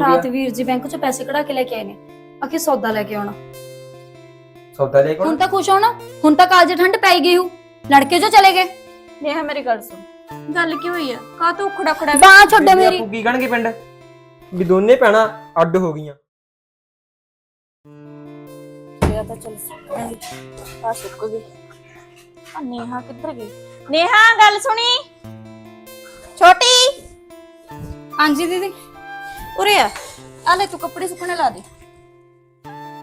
ਰਾਤ ਵੀਰ ਜੀ ਬੈਂਕ ਚੋਂ ਪੈਸੇ ਕਢਾ ਕੇ ਲੈ ਕੇ ਆਏ ਨੇ। ਆਖੇ ਸੌਦਾ ਲੈ ਕੇ ਆਉਣਾ। ਸੌਦਾ ਲੈ ਕੇ ਹੁਣ ਆਉਣਾ? ਤਾਂ ਖੁਸ਼ ਹੋਣਾ? ਹੁਣ ਤਾਂ ਕਾਲਜ ਠੰਡ ਪੈ ਗਈ ਹੂ। ਲੜਕੇ ਜੋ ਚਲੇ ਗਏ। ਨੇਹਾ ਮੇਰੀ ਗੱਲ ਸੁਣ। ਗੱਲ ਕੀ ਹੋਈ ਆ? ਕਾ ਤੂੰ ਉਖੜਾ ਖੜਾ ਬਾਹ ਛੱਡੋ ਬੀਬੀ ਮੇਰੀ। ਆਪੂ ਕੀ ਕਹਿਣਗੇ ਪਿੰਡ? ਵੀ ਦੋਨੇ ਭੈਣਾਂ ਅੱਡ ਹੋ ਗਈਆਂ। ਗਿਆ ਤਾਂ ਚਲ ਆ ਸੁੱਕ ਗਈ। ਆ ਨੇਹਾ ਕਿੱਧਰ ਗਈ? ਨੇਹਾ ਗੱਲ ਸੁਣੀ? ਛੋਟੀ? ਹਾਂਜੀ ਦੀਦੀ। ਉਰੇ ਆ। ਆ ਲੈ ਤੂੰ ਕੱਪੜੇ ਸੁੱਕਣੇ ਲਾ ਦੇ।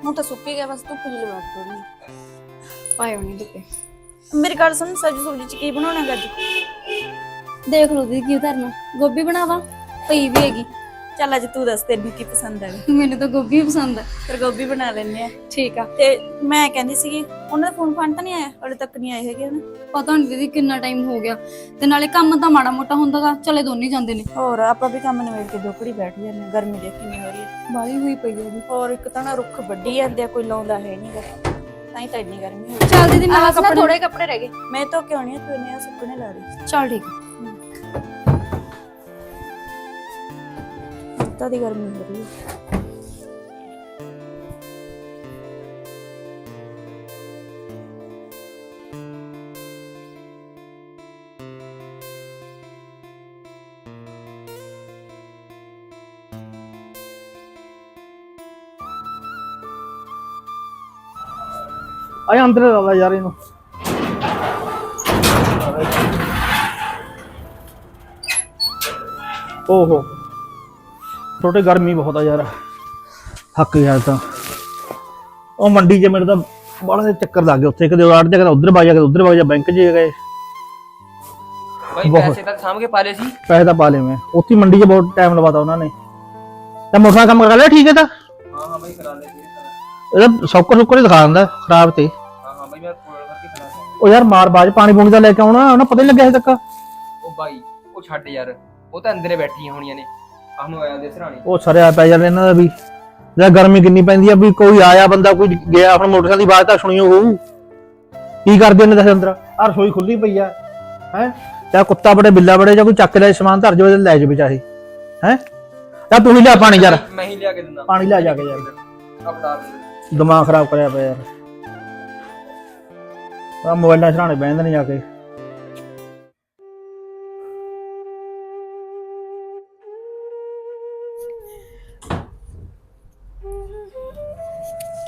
ਹੁਣ ਤਾਂ ਸੁੱਕ ਹੀ ਗਿਆ ਬਸ ਧੁੱਪ ਜਿਹੀ ਲਵਾ ਦੇ ਪਾਇਓ ਨਹੀਂ ਦੁੱਪੇ ਮੇਰੀ ਗੱਲ ਸੁਣ ਸਬਜ਼ੀ ਸੁਬਜ਼ੀ ਚ ਕੀ ਬਣਾਉਣਾ ਗਾ ਅੱਜ? ਦੇਖ ਲਓ ਦੀਦੀ ਕੀ ਧਰਨਾ ਗੋਭੀ ਬਣਾਵਾ ਪਈ ਵੀ ਹੈਗੀ। ਚੱਲ ਅੱਜ ਤੂੰ ਦੱਸ ਤੈਨੂੰ ਕੀ ਪਸੰਦ ਹੈ ਮੈਨੂੰ ਤਾਂ ਗੋਭੀ ਹੀ ਪਸੰਦ ਹੈ ਫਿਰ ਗੋਭੀ ਬਣਾ ਲੈਣੇ ਆ। ਠੀਕ ਆ। ਤੇ ਮੈਂ ਕਹਿੰਦੀ ਸੀਗੀ ਉਹਨਾਂ ਦਾ ਫੋਨ ਫਾਨ ਤਾਂ ਨਹੀਂ ਆਇਆ? ਹਲੇ ਤੱਕ ਨਹੀਂ ਆਏ ਹੈਗੇ ਹਨ? ਪਤਾ ਨਹੀਂ ਦੀਦੀ ਕਿੰਨਾ ਟਾਈਮ ਹੋ ਗਿਆ। ਤੇ ਨਾਲੇ ਕੰਮ ਤਾਂ ਮਾੜਾ ਮੋਟਾ ਹੁੰਦਾਗਾ। ਚਲੇ ਦੋਨੇ ਜਾਂਦੇ ਨੇ। ਹੋਰ ਆਪਾਂ ਵੀ ਕੰਮ ਨਿਬੇੜ ਕੇ ਦੋਕੜੀ ਬੈਠ ਜਾਂਦੇ ਹਾਂ। ਗਰਮੀ ਦੇਖ ਕਿੰਨੀ ਹੋ ਰਹੀ ਹੈ। ਬਾਲੀ ਹੋਈ ਪਈ ਹੈਗੀ ਹੋਰ ਇੱਕ ਤਾਂ ਨਾ ਰੁੱਖ ਵੱਢੀ ਜਾਂਦੇ ਆ ਕੋਈ ਲਾਉਂਦਾ ਹੈ ਨਹੀਂਗਾ ਤਾਂ ਹੀ ਤਾਂ ਇੰਨੀ ਗਰਮੀ ਹੋ ਰਹੀ ਚੱਲ ਦੀਦੀ ਮੈਂ ਨਾ ਕੱਪੜੇ- ਥੋੜੇ ਕੱਪੜੇ ਰਹਿ ਗਏ ਮੈਂ ਤਾਂ ਕਿਉਂ ਨਹੀਂ ਤੂੰ ਇੰਨੇ ਸੁੱਕਣੇ ਲਾ ਰਹੀ ਚੱਲ ਠੀਕ ਆ ਤਾਂ ਗਰਮੀ ਹੋ ਰਹੀ ਹੈ। ਆਏ ਅੰਦਰ ਲਾ ਲਾ ਯਾਰ ਇਹਨੂੰ। ਓਹੋ। ਛੋਟੇ ਗਰਮੀ ਬਹੁਤ ਆ ਯਾਰ। ਥੱਕ ਗਿਆ ਤਾਂ। ਉਹ ਮੰਡੀ 'ਚ ਮੇਰੇ ਤਾਂ ਬੜਾ ਦੇ ਚੱਕਰ ਲੱਗ ਗਏ ਉੱਥੇ। ਕਦੇ ਆੜ ਜਗ੍ਹਾ ਉਧਰ ਵਗ ਜਾ ਕਦੇ ਉਧਰ ਵਗ ਜਾ ਬੈਂਕ 'ਚ ਗਏ। ਬਹੁਤ। ਪੈਸੇ ਤਾਂ ਸਾਂਭ ਕੇ ਪਾ ਲਏ ਸੀ। ਪੈਸੇ ਤਾਂ ਪਾ ਲਏ ਮੈਂ। ਉੱਥੇ ਹੀ ਮੰਡੀ 'ਚ ਬਹੁਤ ਟਾਈਮ ਲਵਾਤਾ ਉਹਨਾਂ ਨੇ। ਤਾਂ ਮੋਟਰਸਾਈਕਲ ਕੰਮ ਕਰ ਲਿਆ ਠੀਕ ਹੈ ਤਾਂ? ਹਾਂ ਹਾਂ ਬਾਈ ਕਰਾ ਲੈ ਜੀ ਇਹਦਾ ਸੌਕਰ ਸੁੱਕਰ ਹੀ ਦਿਖਾ ਦਿੰਦਾ ਖਰਾਬ ਤੇ। ਹਾਂ ਹਾਂ ਬਾਈ ਮੈਂ ਫੋਨ ਕਰਕੇ ਕਰਾ ਲਿਆ। ਉਹ ਯਾਰ ਮਾਰ ਬਾਜ ਪਾਣੀ ਪੂਣੀ ਦਾ ਲੈ ਕੇ ਆਉਣਾ ਉਹਨਾਂ ਪਤਾ ਹੀ ਲੱਗਿਆ ਹਜੇ ਤੱਕ। ਉਹ ਬਾਈ ਉਹ ਛੱਡ ਯਾਰ। ਉਹ ਤਾਂ ਅੰਦਰੇ ਬੈਠੀਆਂ ਹੋਣੀਆਂ ਨੇ। ਨੂੰ ਆਇਆ ਦੇ ਸਰਾਣੇ। ਉਹ ਸਰਿਆ ਪੈ ਜਾਂਦਾ ਇਹਨਾਂ ਦਾ ਵੀ। ਜਿਹੜਾ ਗਰਮੀ ਕਿੰਨੀ ਪੈਂਦੀ ਆ ਵੀ ਕੋਈ ਆਇਆ ਬੰਦਾ ਕੋਈ ਗਿਆ ਆਪਣਾ ਮੋਟਰਸਾਈਕਲ ਦੀ ਆਵਾਜ਼ ਤਾਂ ਸੁਣੀ ਹੋਊ। ਕੀ ਕਰਦੇ ਨੇ ਦੱਸ ਅੰਦਰ? ਆ ਰਸੋਈ ਖੁੱਲੀ ਪਈ ਆ ਹੈ? ਜਾਂ ਕੁੱਤਾ ਬੜੇ ਬਿੱਲਾ ਬੜੇ ਜਾਂ ਕੋਈ ਚੱਕ ਲੈ ਸਮਾਨ ਧਰ ਜਾਵੇ ਲੈ ਜਾਵੇ ਚਾਹੇ ਹੈ? ਤਾਂ ਤੂੰ ਹੀ ਲਿਆ ਪਾਣੀ ਯਾਰ। ਮੈਂ ਹੀ ਲਿਆ ਕੇ ਦਿੰਦਾ। ਪਾਣੀ ਲਿਆ ਜਾ ਕੇ ਯਾਰ। ਆ ਦਿਮਾਗ ਖਰਾਬ ਕਰਿਆ ਪਿਆ ਯਾਰ। ਆ ਮੋਬਾਈਲਾਂ ਸਰਾਣੇ ਬਹਿੰਦੇ ਨੇ ਜਾ ਕੇ।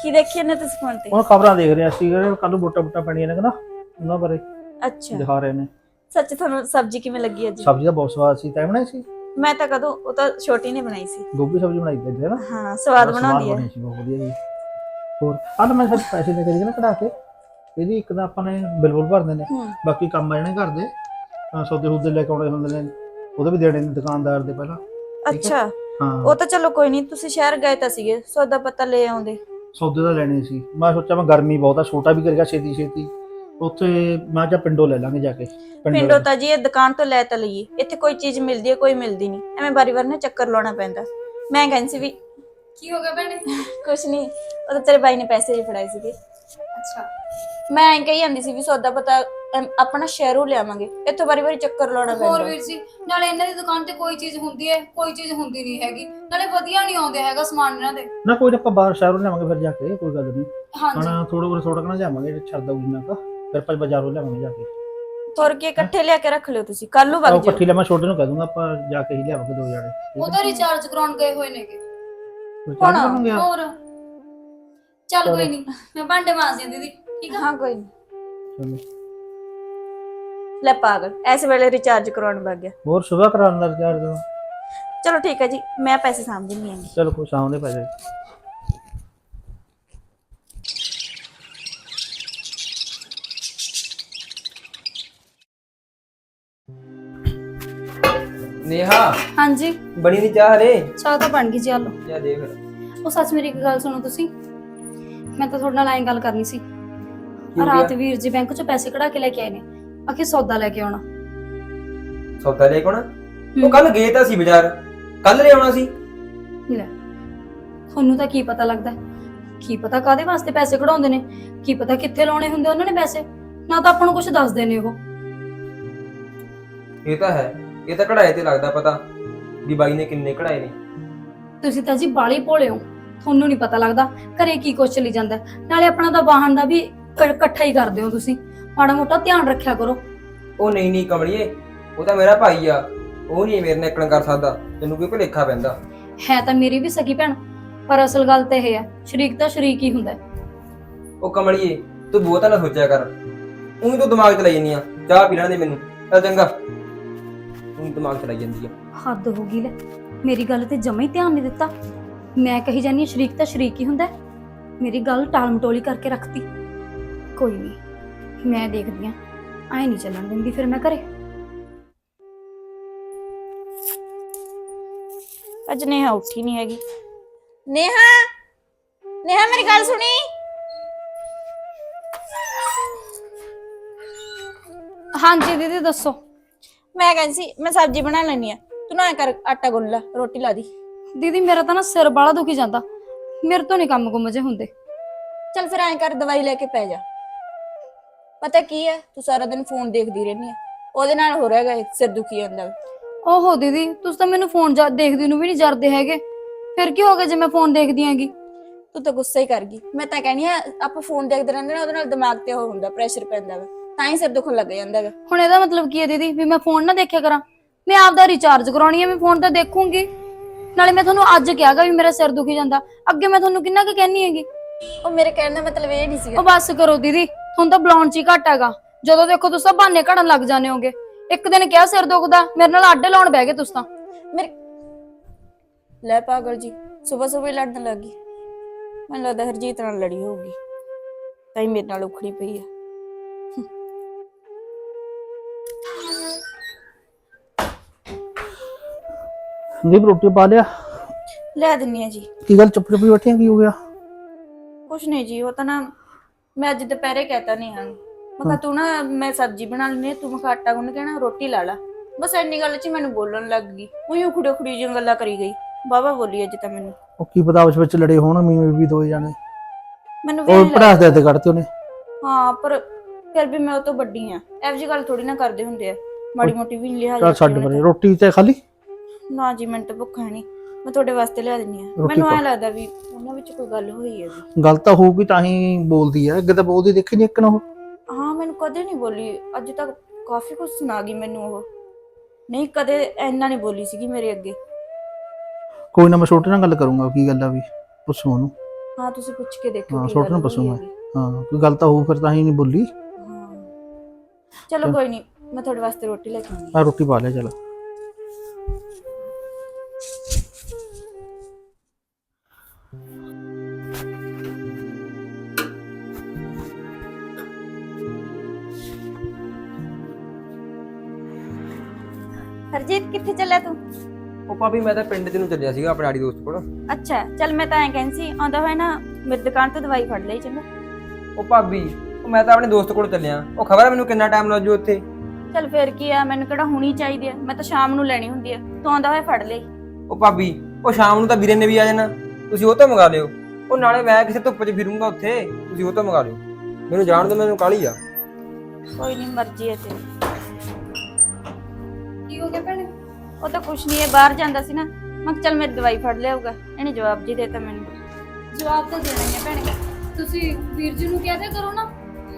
ਕੀ ਦੇਖੀ ਨੇ ਤੁਸੀਂ ਫੋਨ ਤੇ? ਉਹ ਖਬਰਾਂ ਦੇਖ ਰਿਹਾ ਸੀ ਕੱਲ ਨੂੰ ਵੋਟਾਂ ਵੋਟਾਂ ਪੈਣੀਆਂ ਨੇ ਕਹਿੰਦਾ ਉਹਨਾਂ ਬਾਰੇ ਅੱਛਾ। ਦਿਖਾ ਰਹੇ ਨੇ। ਸੱਚ ਤੁਹਾਨੂੰ ਸਬਜ਼ੀ ਕਿਵੇਂ ਲੱਗੀ ਅੱਜ? ਸਬਜ਼ੀ ਦਾ ਬਹੁਤ ਸਵਾਦ ਸੀ ਤੈਂ ਬਣਾਈ ਸੀ? ਮੈਂ ਤਾਂ ਕਦੋਂ ਉਹ ਤਾਂ ਛੋਟੀ ਨੇ ਬਣਾਈ ਸੀ। ਗੋਭੀ ਸਬਜ਼ੀ ਬਣਾਈ ਅੱਜ ਹੈ ਨਾ? ਹਾਂ ਸਵਾਦ ਬਣਾਉਂਦੀ ਹੈ। ਸੀ ਬਹੁਤ ਵਧੀਆ ਜੀ। ਹੋਰ ਆ ਤਾਂ ਮੈਂ ਸਭ ਪੈਸੇ ਦੇ ਕੇ ਨਾ ਕਢਾ ਕੇ ਇਹਦੀ ਇੱਕ ਤਾਂ ਆਪਾਂ ਨੇ ਬਿੱਲ ਬੁੱਲ ਭਰਦੇ ਨੇ। ਹੂੰ। ਬਾਕੀ ਕੰਮ ਆ ਜਾਣੇ ਘਰ ਦੇ ਤਾਂ ਸੌਦੇ ਸੌਦੇ ਲੈ ਕੇ ਆਉਣੇ ਹੁੰਦੇ ਨੇ ਉਹਦੇ ਵੀ ਦੇਣੇ ਨੇ ਦੁਕਾਨਦਾਰ ਦੇ ਪਹਿਲਾਂ ਅੱਛਾ। ਹਾਂ। ਉਹ ਤਾਂ ਚਲੋ ਕੋਈ ਨਹੀਂ ਤੁਸੀਂ ਸ਼ਹਿਰ ਗਏ ਤਾਂ ਸੀਗੇ ਸੌਦਾ ਪਤਾ ਲੈ ਆਉਂਦੇ। ਸੌਦੇ ਦਾ ਲੈਣੇ ਸੀ। ਮੈਂ ਸੋਚਿਆ ਮੈਂ ਗਰਮੀ ਬਹੁਤ ਆ ਛੋਟਾ ਵੀ ਕਰੇਗਾ ਛੇਤੀ ਛੇਤੀ। ਉੱਥੇ ਮੈਂ ਜਾਂ ਪਿੰਡੋਂ ਲੈ ਲਾਂਗੇ ਜਾ ਕੇ। ਪਿੰਡੋਂ ਤਾਂ ਜੀ ਇਹ ਦੁਕਾਨ ਤੋਂ ਲੈ ਤਾਂ ਲਈਏ। ਇੱਥੇ ਕੋਈ ਚੀਜ਼ ਮਿਲਦੀ ਹੈ ਕੋਈ ਮਿਲਦੀ ਨਹੀਂ। ਐਵੇਂ ਬਾਰੀ ਵਾਰ ਨਾ ਚੱਕਰ ਲਾਉਣਾ ਪੈਂਦਾ। ਮੈਂ ਕਹਿੰਦੀ ਸੀ ਵੀ ਕੀ ਹੋ ਗਿਆ ਭੈਣੇ? ਕੁਛ ਨਹੀਂ। ਉਹ ਤਾਂ ਤੇਰੇ ਬਾਈ ਨੇ ਪੈਸੇ ਹੀ ਫੜਾਏ ਸੀਗੇ। ਅੱਛਾ। ਮੈਂ ਐਂ ਕਹੀ ਜਾਂਦੀ ਸੀ ਵੀ ਸੌਦਾ ਪਤਾ ਐਮ, ਆਪਣਾ ਸ਼ਹਿਰੋਂ ਲਿਆਵਾਂਗੇ। ਇੱਥੋਂ ਬਾਰੀ ਵਾਰੀ ਚੱਕਰ ਲਾਉਣਾ ਹੋਰ ਪੈਂਦਾ ਵੀਰ ਜੀ ਨਾਲੇ ਇਹਨਾਂ ਦੀ ਦੁਕਾਨ ਤੇ ਕੋਈ ਚੀਜ਼ ਹੁੰਦੀ ਹੈ ਕੋਈ ਚੀਜ਼ ਹੁੰਦੀ ਨਹੀਂ ਹੈਗੀ। ਨਾਲੇ ਵਧੀਆ ਨਹੀਂ ਆਉਂਦੇ ਹੈਗਾ ਸਮਾਨ ਇਹਨਾਂ ਦੇ। ਨਾ ਕੋਈ ਨਾ ਆਪਾਂ ਬਾਹਰ ਸ਼ਹਿਰੋਂ ਲਿਆਵਾਂਗੇ ਫਿਰ ਜਾ ਕੇ ਕੋਈ ਗੱਲ ਨਹੀਂ। ਹਾਂਜੀ। ਹੁਣ ਥੋੜਾ ਬਹੁਤ ਥੋੜਾ ਕਣਾ ਜਾਵਾਂਗੇ ਛੱਡਦਾ ਉਜਨਾ ਕਾ ਫਿਰ ਆਪਾਂ ਬਾਜ਼ਾਰੋਂ ਲਿਆਵਾਂਗੇ ਜਾ ਕੇ। ਹੋਰ ਕੀ ਇਕੱਠੇ ਲਿਆ ਕੇ ਰੱਖ ਲਿਓ ਤੁਸੀਂ। ਕੱਲ ਨੂੰ ਉਹ ਵਗ ਜਿਓ। ਇਕੱਠੀ ਲੈ ਮੈਂ ਛੋਟੇ ਨੂੰ ਕਹਿ ਦੂੰਗਾ ਆਪਾਂ ਜਾ ਕੇ ਹੀ ਲਿਆਵਾਂਗੇ ਦੋ ਜਾਣੇ। ਠੀਕ ਉਹਦਾ ਰਿਚਾਰਜ ਕਰਾਉਣ ਗਏ ਹੋਏ ਨੇਗੇ। ਹੈ ਚੱਲ ਜਾਵਾਂਗੇ ਆ। ਹੋਰ? ਚੱਲ ਕੋਈ ਨਹੀਂ ਮੈਂ ਭਾਂਡੇ ਮਾਂਜਦੀ ਹਾਂ ਦੀਦੀ ਠੀਕ ਆ? ਹਾਂ ਕੋਈ ਨੀ। ਚਲੋ। ਲੈ ਪਾਗਲ ਐਸ ਵੇਲੇ ਰਿਚਾਰਜ ਕਰਾਉਣ ਵਗ ਗਿਆ। ਹੋਰ ਸੁਬਾ ਕਰਾਉਣ ਦਾ ਰਿਚਾਰਜ ਦਾ ਚਲੋ ਠੀਕ ਹੈ ਜੀ ਮੈਂ ਪੈਸੇ ਸਾਂਭ ਦਿੰਦੀ ਆਂਗੀ ਚਲੋ ਕੋਈ ਸ਼ਾਮ ਦੇ ਪੈਸੇ। ਨੇਹਾ ਹਾਂਜੀ। ਬਣੀ ਨਹੀਂ ਚਾਹ ਹਲੇ? ਚਾਹ ਤਾਂ ਬਣ ਗਈ ਜੀ ਆ ਲਓ। ਜਾ ਦੇ ਫਿਰ। ਉਹ ਸੱਚ ਮੇਰੀ ਇੱਕ ਗੱਲ ਸੁਣੋ ਤੁਸੀਂ। ਮੈਂ ਤਾਂ ਤੁਹਾਡੇ ਨਾਲ ਐਂ ਗੱਲ ਕਰਨੀ ਸੀ। ਰਾਤ? ਵੀਰ ਜੀ ਬੈਂਕ ਚੋਂ ਪੈਸੇ ਕਢਾ ਕੇ ਲੈ ਕੇ ਆਏ ਨੇ। ਆਖੇ ਸੌਦਾ ਲੈ ਕੇ ਆਉਣਾ। ਸੌਦਾ ਲੈ ਕੇ ਆਉਣਾ? ਉਹ ਕੱਲ ਗਏ ਤਾਂ ਸੀ ਬਾਜ਼ਾਰ। ਕੱਲ ਲੈ ਆਉਣਾ ਸੀ। ਲੈ ਤੁਹਾਨੂੰ ਤਾਂ ਕੀ ਪਤਾ ਲੱਗਦਾ ਹੈ? ਕੀ ਪਤਾ ਕਾਦੇ ਵਾਸਤੇ ਪੈਸੇ ਕਢਾਉਂਦੇ ਨੇ? ਕੀ ਪਤਾ ਕਿੱਥੇ ਲਾਉਣੇ ਹੁੰਦੇ ਉਹਨਾਂ ਨੇ ਪੈਸੇ? ਨਾ ਤਾਂ ਆਪਾਂ ਨੂੰ ਕੁਝ ਦੱਸਦੇ ਨੇ ਉਹ। ਇਹ ਤਾਂ ਹੈ। ਇਹ ਤਾਂ ਕਢਾਏ ਤੇ ਲੱਗਦਾ ਪਤਾ ਵੀ ਬਾਈ ਨੇ ਕਿੰਨੇ ਕਢਾਏ ਨੇ। ਤੁਸੀਂ ਤਾਂ ਜੀ ਬਾਲੀ ਭੋਲੇ ਹੋ। ਤੁਹਾਨੂੰ ਨਹੀਂ ਪਤਾ ਲੱਗਦਾ ਘਰੇ ਕੀ ਕੁਛ ਚੱਲੀ ਜਾਂਦਾ ਹੈ। ਨਾਲੇ ਆਪਣਾ ਤਾਂ ਵਾਹਨ ਦਾ ਵੀ ਕ- ਇਕੱਠਾ ਹੀ ਕਰਦੇ ਹੋ ਤੁਸੀਂ। ਮਾੜਾ ਮੋਟਾ ਧਿਆਨ ਰੱਖਿਆ ਕਰੋ। ਉਹ ਨਹੀਂ ਨਹੀਂ ਕਮਲੀਏ ਉਹ ਤਾਂ ਮੇਰਾ ਭਾਈ ਆ। ਉਹ ਨਹੀਂ ਮੇਰੇ ਨਾਲ ਇਕਣ ਕਰ ਸਕਦਾ ਤੈਨੂੰ ਕੋਈ ਭੁਲੇਖਾ ਪੈਂਦਾ। ਹੈ ਤਾਂ ਮੇਰੀ ਵੀ ਸਕੀ ਭੈਣ ਪਰ ਅਸਲ ਗੱਲ ਤਾਂ ਇਹ ਹੈ ਸ਼ਰੀਕ ਤਾਂ ਸ਼ਰੀਕ ਹੀ ਹੁੰਦਾ। ਹੈ। ਉਹ ਕਮਲੀਏ ਤੂੰ ਬਹੁਤਾ ਨਾ ਸੋਚਿਆ ਕਰ। ਉਹੀ ਤੂੰ ਦਿਮਾਗ ਚਲਾਈ ਜਾਂਦੀ ਆ ਚਾਹ ਪੀ ਲੈਣ ਦੇ ਮੈਨੂੰ। ਚੱਲ ਚੰਗਾ। ਉਹੀ ਦਿਮਾਗ ਚਲਾਈ ਜਾਂਦੀ ਆ। ਹੱਦ ਹੋ ਗਈ ਲੈ ਮੇਰੀ ਗੱਲ ਤੇ ਜਮਾ ਹੀ ਧਿਆਨ ਨਹੀਂ ਦਿੱਤਾ। ਮੈਂ ਕਹੀ ਜਾਨੀ ਹਾਂ, ਸ਼ਰੀਕ ਤਾਂ ਸ਼ਰੀਕ ਹੀ ਹੁੰਦਾ। ਹੈ। ਮੇਰੀ ਗੱਲ ਟਾਲਮਟੋਲੀ ਕਰਕੇ ਰੱਖਤੀ। ਕੋਈ ਨਹੀਂ। ਮੈਂ ਦੇਖਦੀ ਆ ਐ ਨਹੀਂ ਚੱਲਣ ਦਿੰਦੀ ਫਿਰ ਮੈਂ ਘਰੇ। ਅੱਜ ਨੇਹਾ ਉੱਠੀ ਨਹੀਂ ਹੈਗੀ। ਨੇਹਾ? ਨੇਹਾ ਮੇਰੀ ਗੱਲ ਸੁਣੀ? ਹਾਂਜੀ ਦੀਦੀ ਦੱਸੋ। ਮੈਂ ਕਹਿੰਦੀ ਸੀ ਮੈਂ ਸਬਜ਼ੀ ਬਣਾ ਲੈਣੀ ਆ ਤੂੰ ਨਾ ਐਂ ਕਰ ਆਟਾ ਗੁੰਨ ਲੈ ਰੋਟੀ ਲਾ ਦੀ। ਦੀਦੀ ਮੇਰਾ ਤਾਂ ਨਾ ਸਿਰ ਬਾਲਾ ਦੁਖੀ ਜਾਂਦਾ। ਮੇਰੇ ਤੋਂ ਨਹੀਂ ਕੰਮ ਗੁੰਮ ਜੇ ਹੁੰਦੇ। ਚੱਲ ਫਿਰ ਐਂ ਕਰ ਦਵਾਈ ਲੈ ਕੇ ਪੈ ਜਾ। ਪਤਾ ਕੀ ਹੈ? ਤੂੰ ਸਾਰਾ ਦਿਨ ਫੋਨ ਦੇਖਦੀ ਰਹਿੰਦੀ ਆ ਉਹਦੇ ਨਾਲ ਹੋ ਰਿਹਾ ਹੈਗਾ ਸਿਰ ਦੁਖੀ ਵਾ। ਓਹੋ ਦੀਦੀ ਤੁਸੀਂ ਤਾਂ ਮੈਨੂੰ ਫੋਨ ਜਾ ਦੇਖਦੀ ਨੂੰ ਵੀ ਨਹੀਂ ਜਰਦੇ ਹੈਗੇ। ਫਿਰ ਕੀ ਹੋ ਗਿਆ ਜੇ ਮੈਂ ਫੋਨ ਦੇਖਦੀ ਆਂਗੀ ਤੂੰ ਤਾਂ ਗੁੱਸਾ ਹੀ ਕਰ ਗਈ। ਮੈਂ ਤਾਂ ਕਹਿੰਦੀ ਆ ਆਪਾਂ ਫੋਨ ਦੇਖਦੇ ਰਹਿੰਦੇ ਨਾ ਉਹਦੇ ਨਾਲ ਦਿਮਾਗ ਤੇ ਉਹ ਹੁੰਦਾ ਪ੍ਰੈਸ਼ਰ ਪੈਂਦਾ ਵਾ। ਤਾਂ ਹੀ ਸਿਰ ਦੁਖਣ ਲੱਗ ਜਾਂਦਾ ਵਾ। ਹੁਣ ਇਹਦਾ ਮਤਲਬ ਕੀ ਹੈ ਦੀਦੀ? ਵੀ ਮੈਂ ਫੋਨ ਨਾ ਦੇਖਿਆ ਕਰਾਂ। ਮੈਂ ਆਪਦਾ ਰਿਚਾਰਜ ਕਰਾਉਣੀ ਹੈ ਮੈਂ ਫੋਨ ਤਾਂ ਦੇਖੂੰਗੀ। ਨਾਲੇ ਮੈਂ ਤੁਹਾਨੂੰ ਅੱਜ ਕਿਹਾਗਾ ਵੀ ਮੇਰਾ ਸਿਰ ਦੁਖੀ ਜਾਂਦਾ। ਅੱਗੇ ਮੈਂ ਤੁਹਾਨੂੰ ਕਿੰਨਾ ਕੁ ਕਹਿਣੀ ਹੈਗੀ? ਉਹ ਮੇਰੇ ਕਹਿਣ ਦਾ ਮਤਲਬ ਇਹ ਨਹੀਂ ਸੀਗਾ। ਉਹ ਬਸ ਕਰੋ ਦੀਦੀ। ਤੁਹਾਨੂੰ ਤਾਂ ਬੁਲਾਉਣ ਚ ਹੀ ਘੱਟ ਹੈਗਾ। ਜਦੋਂ ਦੇਖੋ ਤੁਸੀਂ ਤਾਂ ਬਹਾਨੇ ਘੜਨ ਲੱਗ ਜਾਂਦੇ ਹੋਗੇ। ਇੱਕ ਦਿਨ ਕਿਹਾ ਸਿਰ ਦੁਖਦਾ ਮੇਰੇ ਨਾਲ ਆਡੇ ਲਾਉਣ ਬਹਿ ਗਏ ਤੁਸੀਂ ਤਾਂ। ਮੇਰੇ ਲੈ ਪਾਗਲ ਜੀ ਸਵੇਰ ਸਵੇਰ ਲੜਨ ਲੱਗੀ ਮੈਨੂੰ ਲੱਗਦਾ ਹਰਜੀਤ ਨਾਲ ਲੜੀ ਹੋਊਗੀ। ਤਾਂ ਹੀ ਮੇਰੇ ਨਾਲ ਉਖੜੀ ਪਈ ਆ। ਸੰਦੀਪ ਰੋਟੀ ਪਾ ਲਿਆ? ਲੈ ਦਿੰਨੀ ਆ ਜੀ। ਕੀ ਗੱਲ ਚੁੱਪ ਚੁੱਪ ਹੀ ਬੈਠੀਆਂ ਕੀ ਹੋ ਗਿਆ? ਕੁਛ ਨਹੀਂ ਜੀ ਉਹ ਤਾਂ ਨਾ ਮੈਂ ਅੱਜ ਦੁਪਹਿਰੇ ਕਹਤਾ ਨਹੀਂ ਹਾਂ। ਮੈਂ ਕਿਹਾ ਤੂੰ ਨਾ ਮੈਂ ਸਬਜ਼ੀ ਬਣਾ ਲੈਣੀ ਤੂੰ ਮੈਂ ਕਿਹਾ ਆਟਾ ਗੁੰਨ ਕੇ ਨਾ ਰੋਟੀ ਲਾ ਲਾ। ਬਸ ਇੰਨੀ ਗੱਲ 'ਚ ਮੈਨੂੰ ਬੋਲਣ ਲੱਗ ਗਈ। ਉਹੀ ਉਖੜੇ ਉਖੜੀ ਜਿਹੀਆਂ ਗੱਲਾਂ ਕਰੀ ਗਈ। ਬਾਬਾ ਬੋਲੀ ਅੱਜ ਤਾਂ ਮੈਨੂੰ। ਉਹ ਕੀ ਪਤਾ ਉਸ ਵਿੱਚ ਲੜੇ ਹੋਣ ਮੀਵੇਂ ਵੀ ਦੋ ਜਾਣੇ। ਮੈਨੂੰ ਵੀ ਉਹ ਪੜਾਸ ਦੇ ਤੇ ਕੱਢਤੇ ਉਹਨੇ। ਹਾਂ ਪਰ ਫਿਰ ਵੀ ਮੈਂ ਉਹ ਤੋਂ ਵੱਡੀ ਆ ਇਹੋ ਜਿਹੀ ਗੱਲ ਥੋੜੀ ਨਾ ਕਰਦੇ ਹੁੰਦੇ ਆ। ਮਾੜੀ ਮੋਟੀ ਵੀ ਲਿਹਾਜ਼ ਚੱਲ ਛੱਡ ਪਰੇ ਰੋਟੀ ਤੇ ਖਾਲੀ। ਨਾ ਜੀ ਮੈਨੂੰ ਤਾਂ ਭੁੱਖ ਹੈ ਨਹੀਂ ਮੈਂ ਤੁਹਾਡੇ ਵਾਸਤੇ ਲਿਆ ਦਿੰਨੀ ਆ ਰੋਟੀ ਮੈਨੂੰ ਐ। ਲੱਗਦਾ ਵੀ ਉਹਨਾਂ ਵਿੱਚ ਕੋਈ ਗੱਲ ਹੋਈ ਹੈ ਜੀ। ਗੱਲ ਤਾਂ ਹੋਊਗੀ ਤਾਂ ਹੀ ਬੋਲਦੀ ਹੈ ਅੱਗੇ ਤਾਂ ਬੋਲਦੀ ਦੇਖੀ ਨਹੀਂ ਇੱਕ ਨਾ ਉਹ ਹਾਂ ਮੈਨੂੰ ਕਦੇ ਨਹੀਂ ਬੋਲੀ। ਅੱਜ ਤੱਕ ਕਾਫੀ ਕੁਝ ਸੁਣਾ ਗਈ ਮੈਨੂੰ ਉਹ। ਨਹੀਂ ਕਦੇ ਇੰਨਾ ਨਹੀਂ ਬੋਲੀ ਸੀਗੀ ਮੇਰੇ ਅੱਗੇ। ਕੋਈ ਨਾ ਮੈਂ ਛੋਟੇ ਨਾਲ ਗੱਲ ਕਰੂੰਗਾ ਕੀ ਗੱਲ ਆ ਵੀ ਪੁੱਛੂ ਉਹਨੂੰ। ਹਾਂ ਤੁਸੀਂ ਪੁੱਛ ਕੇ ਦੇਖੋ ਹਾਂ, ਕੀ ਛੋਟੇ ਗੱਲ ਨੂੰ ਹੋਈ ਪੁੱਛੂੰਗਾ। ਹੈਗੀ। ਹਾਂ ਕੋਈ ਗੱਲ ਤਾਂ ਹੋਊ ਫਿਰ ਤਾਂ ਹੀ ਨਹੀਂ ਬੋਲੀ। ਹਾਂ। ਚਲੋ ਕੋਈ ਨਹੀਂ ਮੈਂ ਤੁਹਾਡੇ ਵਾਸਤੇ ਰੋਟੀ ਲੈ ਕੇ ਆਉਂਦੀ ਆ ਰੋਟੀ ਪਾ ਲਿਆ ਚਲ। ਹਰਜੀਤ ਕਿੱਥੇ ਚੱਲਿਆ ਤੂੰ? ਉਹ ਭਾਬੀ ਮੈਂ ਤਾਂ ਪਿੰਡ ਤੇ ਨੂੰ ਚੱਲਿਆ ਸੀਗਾ ਆਪਣੇ ਆੜੀ ਦੋਸਤ ਕੋਲ। ਅੱਛਾ ਚੱਲ ਮੈਂ ਤਾਂ ਐਂ ਕਹਿੰਦੀ ਸੀ ਆਉਂਦਾ ਹੋਇਆ ਨਾ ਮੇਰੀ ਦੁਕਾਨ ਤੋਂ ਦਵਾਈ ਫੜ ਲਈ ਚੰਗਾ। ਉਹ ਭਾਬੀ ਉਹ ਮੈਂ ਤਾਂ ਆਪਣੇ ਦੋਸਤ ਕੋਲ ਚੱਲਿਆ। ਉਹ ਖਬਰ ਹੈ ਮੈਨੂੰ ਕਿੰਨਾ ਟਾਈਮ ਲੱਗ ਜੂ ਉੱਥੇ? ਚੱਲ ਫੇਰ ਕੀ ਆ ਮੈਨੂੰ ਕਿਹੜਾ ਹੁਣੀ ਚਾਹੀਦੀ ਆ? ਮੈਂ ਤਾਂ ਸ਼ਾਮ ਨੂੰ ਲੈਣੀ ਹੁੰਦੀ ਆ। ਤੂੰ ਆਉਂਦਾ ਹੋਇਆ ਫੜ ਲਈ। ਉਹ ਭਾਬੀ ਉਹ ਸ਼ਾਮ ਨੂੰ ਤਾਂ ਵੀਰੇ ਨੇ ਵੀ ਆ ਜਾਣਾ। ਤੁਸੀਂ ਉਹ ਤੋਂ ਮੰਗਾ ਲਿਓ। ਉਹ ਨਾਲੇ ਮੈਂ ਕਿਸੇ ਧੁੱਪ 'ਚ ਫਿਰੂੰਗਾ ਉੱਥੇ ਤੁਸੀਂ ਉਹ ਤੋਂ ਮੰਗਾ ਲਿਓ। ਮੈਨੂੰ ਜਾਣ ਦਿਓ ਮੈਨੂੰ ਕਾਲੀ ਆ। ਕੋਈ ਨਹੀਂ ਮਰਜ਼ੀ ਹੈ ਤੇਰੀ। ਉਹ ਤਾਂ ਕੁਛ ਨਹੀਂ ਹੈ ਬਾਹਰ ਜਾਂਦਾ ਸੀ ਨਾ। ਮੈਂ ਕਿਹਾ ਚੱਲ ਮੇਰੀ ਦਵਾਈ ਫੜ ਲਿਆਊਗਾ। ਇਹਨੇ ਜਵਾਬ ਜੀ ਦੇਤਾ ਮੈਨੂੰ। ਜਵਾਬ ਤਾਂ ਦੇਣਾ ਹੀ ਹੈ ਭੈਣੇ। ਤੁਸੀਂ ਵੀਰ ਜੀ ਨੂੰ ਕਹਿ ਦਿਆ ਕਰੋ ਨਾ